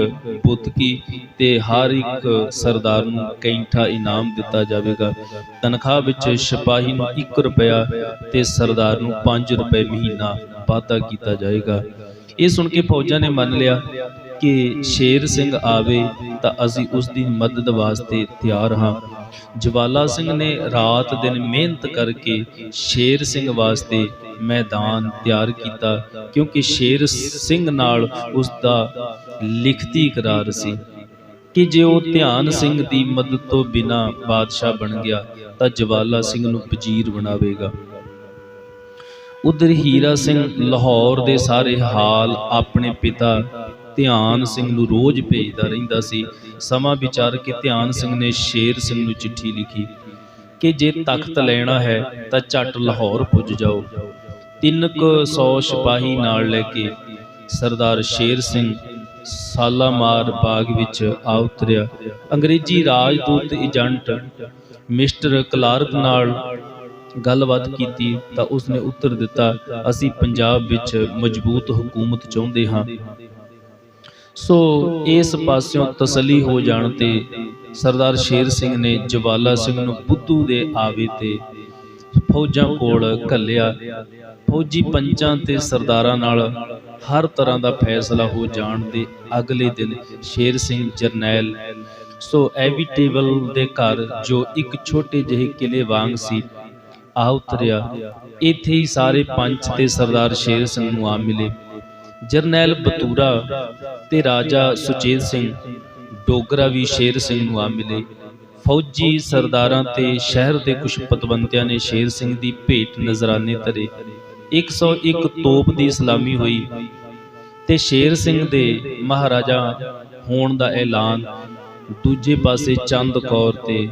A: ਬੁੱਤਕੀ ਤੇ ਹਰ ਇੱਕ ਸਰਦਾਰ ਨੂੰ ਕੈਂਠਾ ਇਨਾਮ ਦਿੱਤਾ ਜਾਵੇਗਾ। ਤਨਖਾਹ ਵਿੱਚ ਸਿਪਾਹੀ ਨੂੰ 1 ਰੁਪਿਆ ਤੇ ਸਰਦਾਰ ਨੂੰ 5 ਰੁਪਏ ਮਹੀਨਾ ਵਾਧਾ ਕੀਤਾ ਜਾਏਗਾ। ਇਹ ਸੁਣ ਕੇ ਫੌਜਾਂ ਨੇ ਮੰਨ ਲਿਆ ਕਿ ਸ਼ੇਰ ਸਿੰਘ ਆਵੇ ਤਾਂ ਅਸੀਂ ਉਸ ਦੀ ਮਦਦ ਵਾਸਤੇ ਤਿਆਰ ਹਾਂ। ਜਵਾਲਾ ਸਿੰਘ ਨੇ ਰਾਤ ਦਿਨ ਮਿਹਨਤ ਕਰਕੇ ਸ਼ੇਰ ਸਿੰਘ ਵਾਸਤੇ ਮੈਦਾਨ ਤਿਆਰ ਕੀਤਾ, ਕਿਉਂਕਿ ਸ਼ੇਰ ਸਿੰਘ ਨਾਲ ਉਸ ਦਾ ਲਿਖਤੀ ਇਕਰਾਰ ਸੀ ਕਿ ਜੇ ਉਹ ਧਿਆਨ ਸਿੰਘ ਦੀ ਮਦਦ ਤੋਂ ਬਿਨਾ ਬਾਦਸ਼ਾਹ ਬਣ ਗਿਆ, ਤਾਂ ਜਵਾਲਾ ਸਿੰਘ ਨੂੰ ਵਜ਼ੀਰ ਬਣਾਵੇਗਾ। ਉਧਰ ਹੀਰਾ ਸਿੰਘ ਲਾਹੌਰ ਦੇ ਸਾਰੇ ਹਾਲ ਆਪਣੇ ਪਿਤਾ ਧਿਆਨ ਸਿੰਘ ਨੂੰ ਰੋਜ਼ ਭੇਜਦਾ ਰਹਿੰਦਾ ਸੀ। ਸਮਾਂ ਵਿਚਾਰ ਕੇ ਧਿਆਨ ਸਿੰਘ ਨੇ ਸ਼ੇਰ ਸਿੰਘ ਨੂੰ ਚਿੱਠੀ ਲਿਖੀ ਕਿ ਜੇ ਤਖਤ ਲੈਣਾ ਹੈ ਤਾਂ ਝੱਟ ਲਾਹੌਰ ਪੁੱਜ ਜਾਓ। ਤਿੰਨ ਕੁ ਸੌ ਸਿਪਾਹੀ ਨਾਲ ਲੈ ਕੇ ਸਰਦਾਰ ਸ਼ੇਰ ਸਿੰਘ ਸਾਲਾਮਾਰ ਬਾਗ ਵਿੱਚ ਆ ਉਤਰਿਆ। ਅੰਗਰੇਜ਼ੀ ਰਾਜਦੂਤ ਏਜੰਟ ਮਿਸਟਰ ਕਲਾਰਕ ਨਾਲ ਗੱਲਬਾਤ ਕੀਤੀ ਤਾਂ ਉਸਨੇ ਉੱਤਰ ਦਿੱਤਾ ਅਸੀਂ ਪੰਜਾਬ ਵਿੱਚ ਮਜ਼ਬੂਤ ਹਕੂਮਤ ਚਾਹੁੰਦੇ ਹਾਂ। ਸੋ ਇਸ ਪਾਸਿਓਂ ਤਸੱਲੀ ਹੋ ਜਾਣ ਤੇ ਸਰਦਾਰ ਸ਼ੇਰ ਸਿੰਘ ਨੇ ਜਵਾਲਾ ਸਿੰਘ ਨੂੰ ਬੁੱਧੂ ਦੇ ਆਵੇ ਤੇ ਫੌਜਾਂ ਕੋਲ ਘੱਲਿਆ। ਫੌਜੀ ਪੰਚਾਂ ਤੇ ਸਰਦਾਰਾਂ ਨਾਲ ਹਰ ਤਰ੍ਹਾਂ ਦਾ ਫੈਸਲਾ ਹੋ ਜਾਣ ਦੇ ਅਗਲੇ ਦਿਨ ਸ਼ੇਰ ਸਿੰਘ ਜਰਨੈਲ। ਸੋ ਐਵੀਟੇਬਲ ਦੇ ਘਰ ਜੋ ਇੱਕ ਛੋਟੇ ਜਿਹੇ ਕਿਲੇ ਵਾਂਗ ਸੀ ਆ ਉਤਰਿਆ। ਇੱਥੇ ਹੀ ਸਾਰੇ ਪੰਚ ਤੇ ਸਰਦਾਰ ਸ਼ੇਰ ਸਿੰਘ ਨੂੰ ਆ ਮਿਲੇ। ਜਰਨੈਲ ਬਤੂਰਾ ਤੇ ਰਾਜਾ ਸੁਚੇਤ ਸਿੰਘ, ਡੋਗਰਾ ਵੀ ਸ਼ੇਰ ਸਿੰਘ ਨੂੰ ਆ ਮਿਲੇ। ਫੌਜੀ ਸਰਦਾਰਾਂ ਤੇ ਸ਼ਹਿਰ ਦੇ ਕੁਝ ਪਤਵੰਤਿਆਂ ਨੇ ਸ਼ੇਰ ਸਿੰਘ ਦੀ ਭੇਟ ਨਜ਼ਰਾਨੇ ਧਰੇ। 101 ਤੋਪ ਦੀ ਸਲਾਮੀ ਹੋਈ ਤੇ ਸ਼ੇਰ ਸਿੰਘ ਦੇ ਮਹਾਰਾਜਾ ਹੋਣ ਦਾ ਐਲਾਨ ਦੂਜੇ ਪਾਸੇ ਚੰਦ ਕੌਰ ਤੇ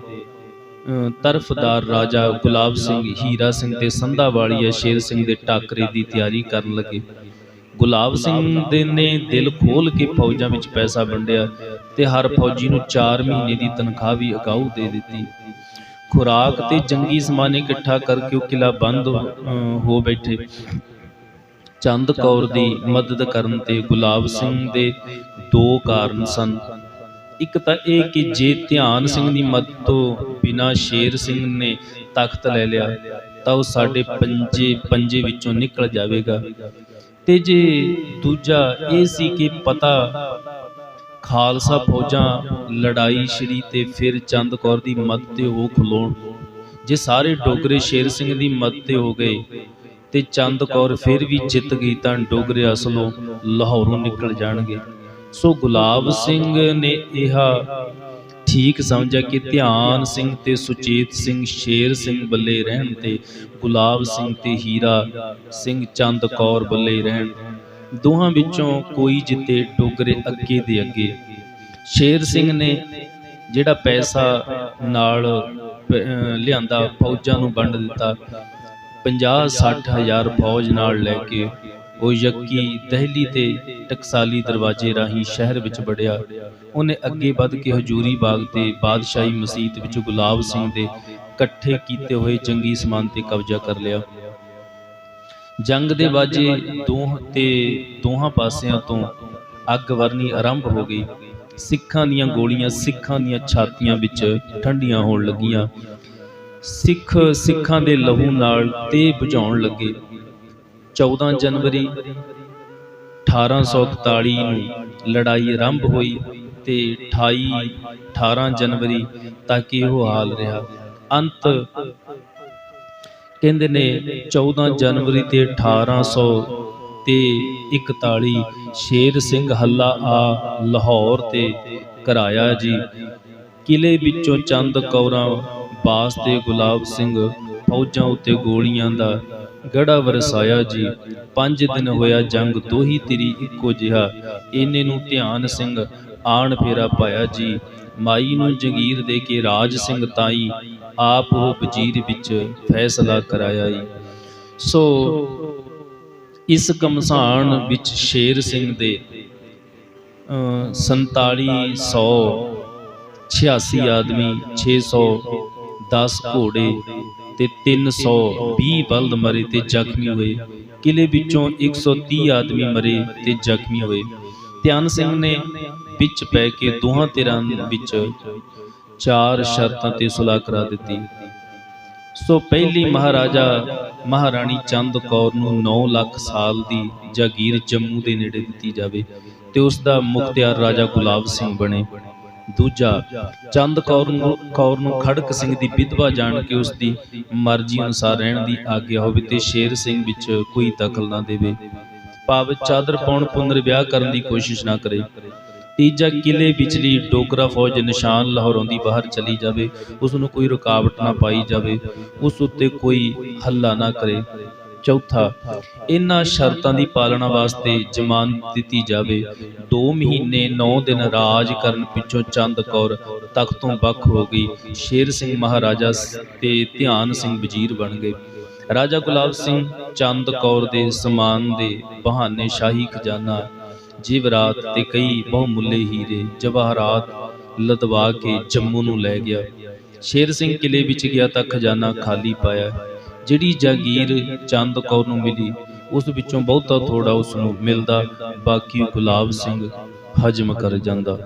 A: ਤਰਫਦਾਰ ਰਾਜਾ ਗੁਲਾਬ ਸਿੰਘ ਹੀਰਾ ਸਿੰਘ ਤੇ ਸੰਧਾ ਵਾਲੀਆ ਸ਼ੇਰ ਸਿੰਘ ਦੇ ਟਾਕਰੇ ਦੀ ਤਿਆਰੀ ਕਰਨ ਲੱਗੇ। ਗੁਲਾਬ ਸਿੰਘ ਦੇ ਨੇ ਦਿਲ ਖੋਲ ਕੇ ਫੌਜਾਂ ਵਿੱਚ ਪੈਸਾ ਵੰਡਿਆ ਤੇ ਹਰ ਫੌਜੀ ਨੂੰ 4 ਮਹੀਨੇ ਦੀ ਤਨਖਾਹ ਵੀ ਅਗਾਊ ਦੇ ਦਿੱਤੀ। ਖੁਰਾਕ ਤੇ ਜੰਗੀ ਸਮਾਨ ਇਕੱਠਾ ਕਰਕੇ ਉਹ ਕਿਲਾ ਬੰਦ ਹੋ ਬੈਠੇ। ਚੰਦ ਕੌਰ ਦੀ ਮਦਦ ਕਰਨ ਤੇ ਗੁਲਾਬ ਸਿੰਘ ਦੇ ਦੋ ਕਾਰਨ ਸਨ। ਇੱਕ ਤਾਂ ਇਹ ਕਿ ਜੇ ਧਿਆਨ ਸਿੰਘ ਦੀ ਮਦਦ ਤੋਂ ਬਿਨਾ ਸ਼ੇਰ ਸਿੰਘ ਨੇ ਤਖਤ ਲੈ ਲਿਆ, ਤਾਂ ਉਹ ਸਾਡੇ ਪੰਜੇ ਪੰਜੇ ਵਿੱਚੋਂ ਨਿਕਲ ਜਾਵੇਗਾ। ਤੇ ਜੇ ਦੂਜਾ ਇਹ ਸੀ ਕਿ ਪਤਾ, ਖਾਲਸਾ ਫੌਜਾਂ ਲੜਾਈ ਛੜੀ ਤੇ ਫਿਰ ਚੰਦ ਕੌਰ ਦੀ ਮਦਦ ਤੇ ਉਹ ਖਲੋਣ। ਜੇ ਸਾਰੇ ਡੋਗਰੇ ਸ਼ੇਰ ਸਿੰਘ ਦੀ ਮਦਦ ਤੇ ਹੋ ਗਏ ਤੇ ਚੰਦ ਕੌਰ ਫਿਰ ਵੀ ਜਿੱਤ ਗਈ ਤਾਂ ਡੋਗਰੇ ਅਸਲੋਂ ਲਾਹੌਰੋਂ ਨਿਕਲ ਜਾਣਗੇ। ਸੋ ਗੁਲਾਬ ਸਿੰਘ ਨੇ ਇਹ ਠੀਕ ਸਮਝਿਆ ਕਿ ਧਿਆਨ ਸਿੰਘ ਤੇ ਸੁਚੇਤ ਸਿੰਘ ਸ਼ੇਰ ਸਿੰਘ ਬੱਲੇ ਰਹਿਣ ਤੇ, ਗੁਲਾਬ ਸਿੰਘ ਤੇ ਹੀਰਾ ਸਿੰਘ ਚੰਦ ਕੌਰ ਬੱਲੇ ਰਹਿਣ। ਦੋਹਾਂ ਵਿੱਚੋਂ ਕੋਈ ਜਿੱਤੇ ਡੋਗਰੇ ਅੱਗੇ ਦੇ ਅੱਗੇ। ਸ਼ੇਰ ਸਿੰਘ ਨੇ ਜਿਹੜਾ ਪੈਸਾ ਨਾਲ ਲਿਆਂਦਾ, ਫੌਜਾਂ ਨੂੰ ਵੰਡ ਦਿੱਤਾ। 50 60 ਹਜ਼ਾਰ ਫੌਜ ਨਾਲ ਲੈ ਕੇ ਉਹ ਯੱਕੀ ਦਹਿਲੀ ਤੇ ਟਕਸਾਲੀ ਦਰਵਾਜ਼ੇ ਰਾਹੀਂ ਸ਼ਹਿਰ ਵਿੱਚ ਵੜਿਆ। ਉਹਨੇ ਅੱਗੇ ਵੱਧ ਕੇ ਹਜੂਰੀ ਬਾਗ ਤੇ ਬਾਦਸ਼ਾਹੀ ਮਸਜਿਦ ਵਿੱਚ ਗੁਲਾਬ ਸਿੰਘ ਦੇ ਇਕੱਠੇ ਕੀਤੇ ਹੋਏ ਜੰਗੀ ਸਮਾਨ ਤੇ ਕਬਜ਼ਾ ਕਰ ਲਿਆ। ਜੰਗ ਦੇ ਬਾਜੇ ਦੋਹ ਤੇ ਦੋਹਾਂ ਪਾਸਿਆਂ ਤੋਂ ਅੱਗ ਵਰਨੀ ਆਰੰਭ ਹੋ ਗਈ। ਸਿੱਖਾਂ ਦੀਆਂ ਗੋਲੀਆਂ ਸਿੱਖਾਂ ਦੀਆਂ ਛਾਤੀਆਂ ਵਿੱਚ ਠੰਡੀਆਂ ਹੋਣ ਲੱਗੀਆਂ। ਸਿੱਖ ਸਿੱਖਾਂ ਦੇ ਲਹੂ ਨਾਲ ਤੇ ਬੁਝਾਉਣ ਲੱਗੇ। 14 ਜਨਵਰੀ 1841 ਨੂੰ ਲੜਾਈ ਆਰੰਭ ਹੋਈ ਤੇ 28 18 ਜਨਵਰੀ ਤੱਕ ਇਹੋ ਹਾਲ ਰਿਹਾ। ਅੰਤ ਕਹਿੰਦੇ ਨੇ 14 ਜਨਵਰੀ ਤੇ 1800 ਤੇ 41 ਸ਼ੇਰ ਸਿੰਘ ਹੱਲਾ ਆ ਲਾਹੌਰ ਤੇ ਕਰਾਇਆ ਜੀ। ਕਿਲੇ ਵਿੱਚੋਂ ਚੰਦ ਕੌਰਾਂ, ਬਾਸ ਤੇ ਗੁਲਾਬ ਸਿੰਘ ਫੌਜਾਂ ਉੱਤੇ ਗੋਲੀਆਂ ਦਾ ਗੜਾ ਵਰਸਾਇਆ ਜੀ। ਪੰਜ ਦਿਨ ਹੋਇਆ ਜੰਗ ਦੋਹੀ ਤੇਰੀ ਇੱਕੋ ਜਿਹਾ। ਇਹਨੇ ਨੂੰ ਧਿਆਨ ਸਿੰਘ ਆਣ ਫੇਰਾ ਪਾਇਆ ਜੀ। ਮਾਈ ਨੂੰ ਜਗੀਰ ਦੇ ਕੇ ਰਾਜ ਸਿੰਘ ਤਾਈ ਆਪ ਉਹ ਵਜ਼ੀਰ ਵਿੱਚ ਫੈਸਲਾ ਕਰਾਇਆ ਜੀ ਸੋ ਇਸ ਕਮਸਾਨ ਵਿੱਚ ਸ਼ੇਰ ਸਿੰਘ ਦੇ ਅ, 4700 86 ਆਦਮੀ 610 ਘੋੜੇ ਤੇ 320 ਬਲਦ ਮਰੇ ਤੇ ਜ਼ਖਮੀ ਹੋਏ। ਕਿਲੇ ਵਿੱਚੋਂ 130 ਆਦਮੀ ਮਰੇ ਤੇ ਜ਼ਖਮੀ ਹੋਏ। ਧਿਆਨ ਸਿੰਘ ਨੇ ਵਿੱਚ ਪੈ ਕੇ ਦੋਹਾਂ ਧਿਰਾਂ ਵਿੱਚ ਚਾਰ ਸ਼ਰਤਾਂ ਤੇ ਸੁਲ੍ਹਾ ਕਰਾ ਦਿੱਤੀ। ਸੋ ਪਹਿਲੀ ਮਹਾਰਾਜਾ ਮਹਾਰਾਣੀ ਚੰਦ ਕੌਰ ਨੂੰ 9 ਲੱਖ ਸਾਲ ਦੀ ਜਾਗੀਰ ਜੰਮੂ ਦੇ ਨੇੜੇ ਦਿੱਤੀ ਜਾਵੇ ਤੇ ਉਸ ਦਾ ਮੁਖਤਿਆਰ ਰਾਜਾ ਗੁਲਾਬ ਸਿੰਘ ਬਣੇ। ਦੂਜਾ, ਚੰਦ ਕੌਰ ਨੂੰ ਕੌਰ ਨੂੰ ਖੜਕ ਸਿੰਘ ਦੀ ਵਿਧਵਾ ਜਾਣ ਕੇ ਉਸ ਦੀ ਮਰਜ਼ੀ ਅਨੁਸਾਰ ਰਹਿਣ ਦੀ ਆਗਿਆ ਹੋਵੇ ਤੇ ਸ਼ੇਰ ਸਿੰਘ ਵਿੱਚ ਕੋਈ ਦਖਲ ਨਾ ਦੇਵੇ। ਭਾਵ ਚਾਦਰ ਪਾਉਣ ਪੁਨਰ ਵਿਆਹ ਕਰਨ ਦੀ ਕੋਸ਼ਿਸ਼ ਨਾ ਕਰੇ, ਤੀਜਾ ਕਿਲੇ ਵਿਚਲੀ ਡੋਗਰਾ ਫੌਜ ਨਿਸ਼ਾਨ ਲਾਹੌਰੋਂ ਦੀ ਬਾਹਰ ਚਲੀ ਜਾਵੇ ਉਸ ਨੂੰ ਕੋਈ ਰੁਕਾਵਟ ਨਾ ਪਾਈ ਜਾਵੇ, ਉਸ ਉੱਤੇ ਕੋਈ ਹੱਲਾ ਨਾ ਕਰੇ। ਚੌਥਾ, ਇਹਨਾਂ ਸ਼ਰਤਾਂ ਦੀ ਪਾਲਣਾ ਵਾਸਤੇ ਜ਼ਮਾਨਤ ਦਿੱਤੀ ਜਾਵੇ। 2 ਮਹੀਨੇ 9 ਦਿਨ ਰਾਜ ਕਰਨ ਪਿੱਛੋਂ ਚੰਦ ਕੌਰ ਤਖ਼ਤੋਂ ਵੱਖ ਹੋ ਗਈ। ਸ਼ੇਰ ਸਿੰਘ ਮਹਾਰਾਜਾ ਸ- ਤੇ ਧਿਆਨ ਸਿੰਘ ਵਜ਼ੀਰ ਬਣ ਗਏ। ਰਾਜਾ ਗੁਲਾਬ ਸਿੰਘ ਚੰਦ ਕੌਰ ਦੇ ਸਮਾਨ ਦੇ ਬਹਾਨੇ ਸ਼ਾਹੀ ਖਜ਼ਾਨਾ, ਜੀਵਰਾਤ ਤੇ ਕਈ ਬਹੁਮੁੱਲੇ ਹੀਰੇ, ਜਵਾਹਰਾਤ ਲਦਵਾ ਕੇ ਜੰਮੂ ਨੂੰ ਲੈ ਗਿਆ। ਸ਼ੇਰ ਸਿੰਘ ਕਿਲੇ ਵਿੱਚ ਗਿਆ ਤਾਂ ਖਜ਼ਾਨਾ ਖਾਲੀ ਪਾਇਆ। ਜਿਹੜੀ ਜਾਗੀਰ ਚੰਦ ਕੌਰ ਨੂੰ ਮਿਲੀ, ਉਸ ਵਿੱਚੋਂ ਬਹੁਤਾ ਥੋੜਾ ਉਸ ਨੂੰ ਮਿਲਦਾ, ਬਾਕੀ ਗੁਲਾਬ ਸਿੰਘ ਹਜਮ ਕਰ ਜਾਂਦਾ।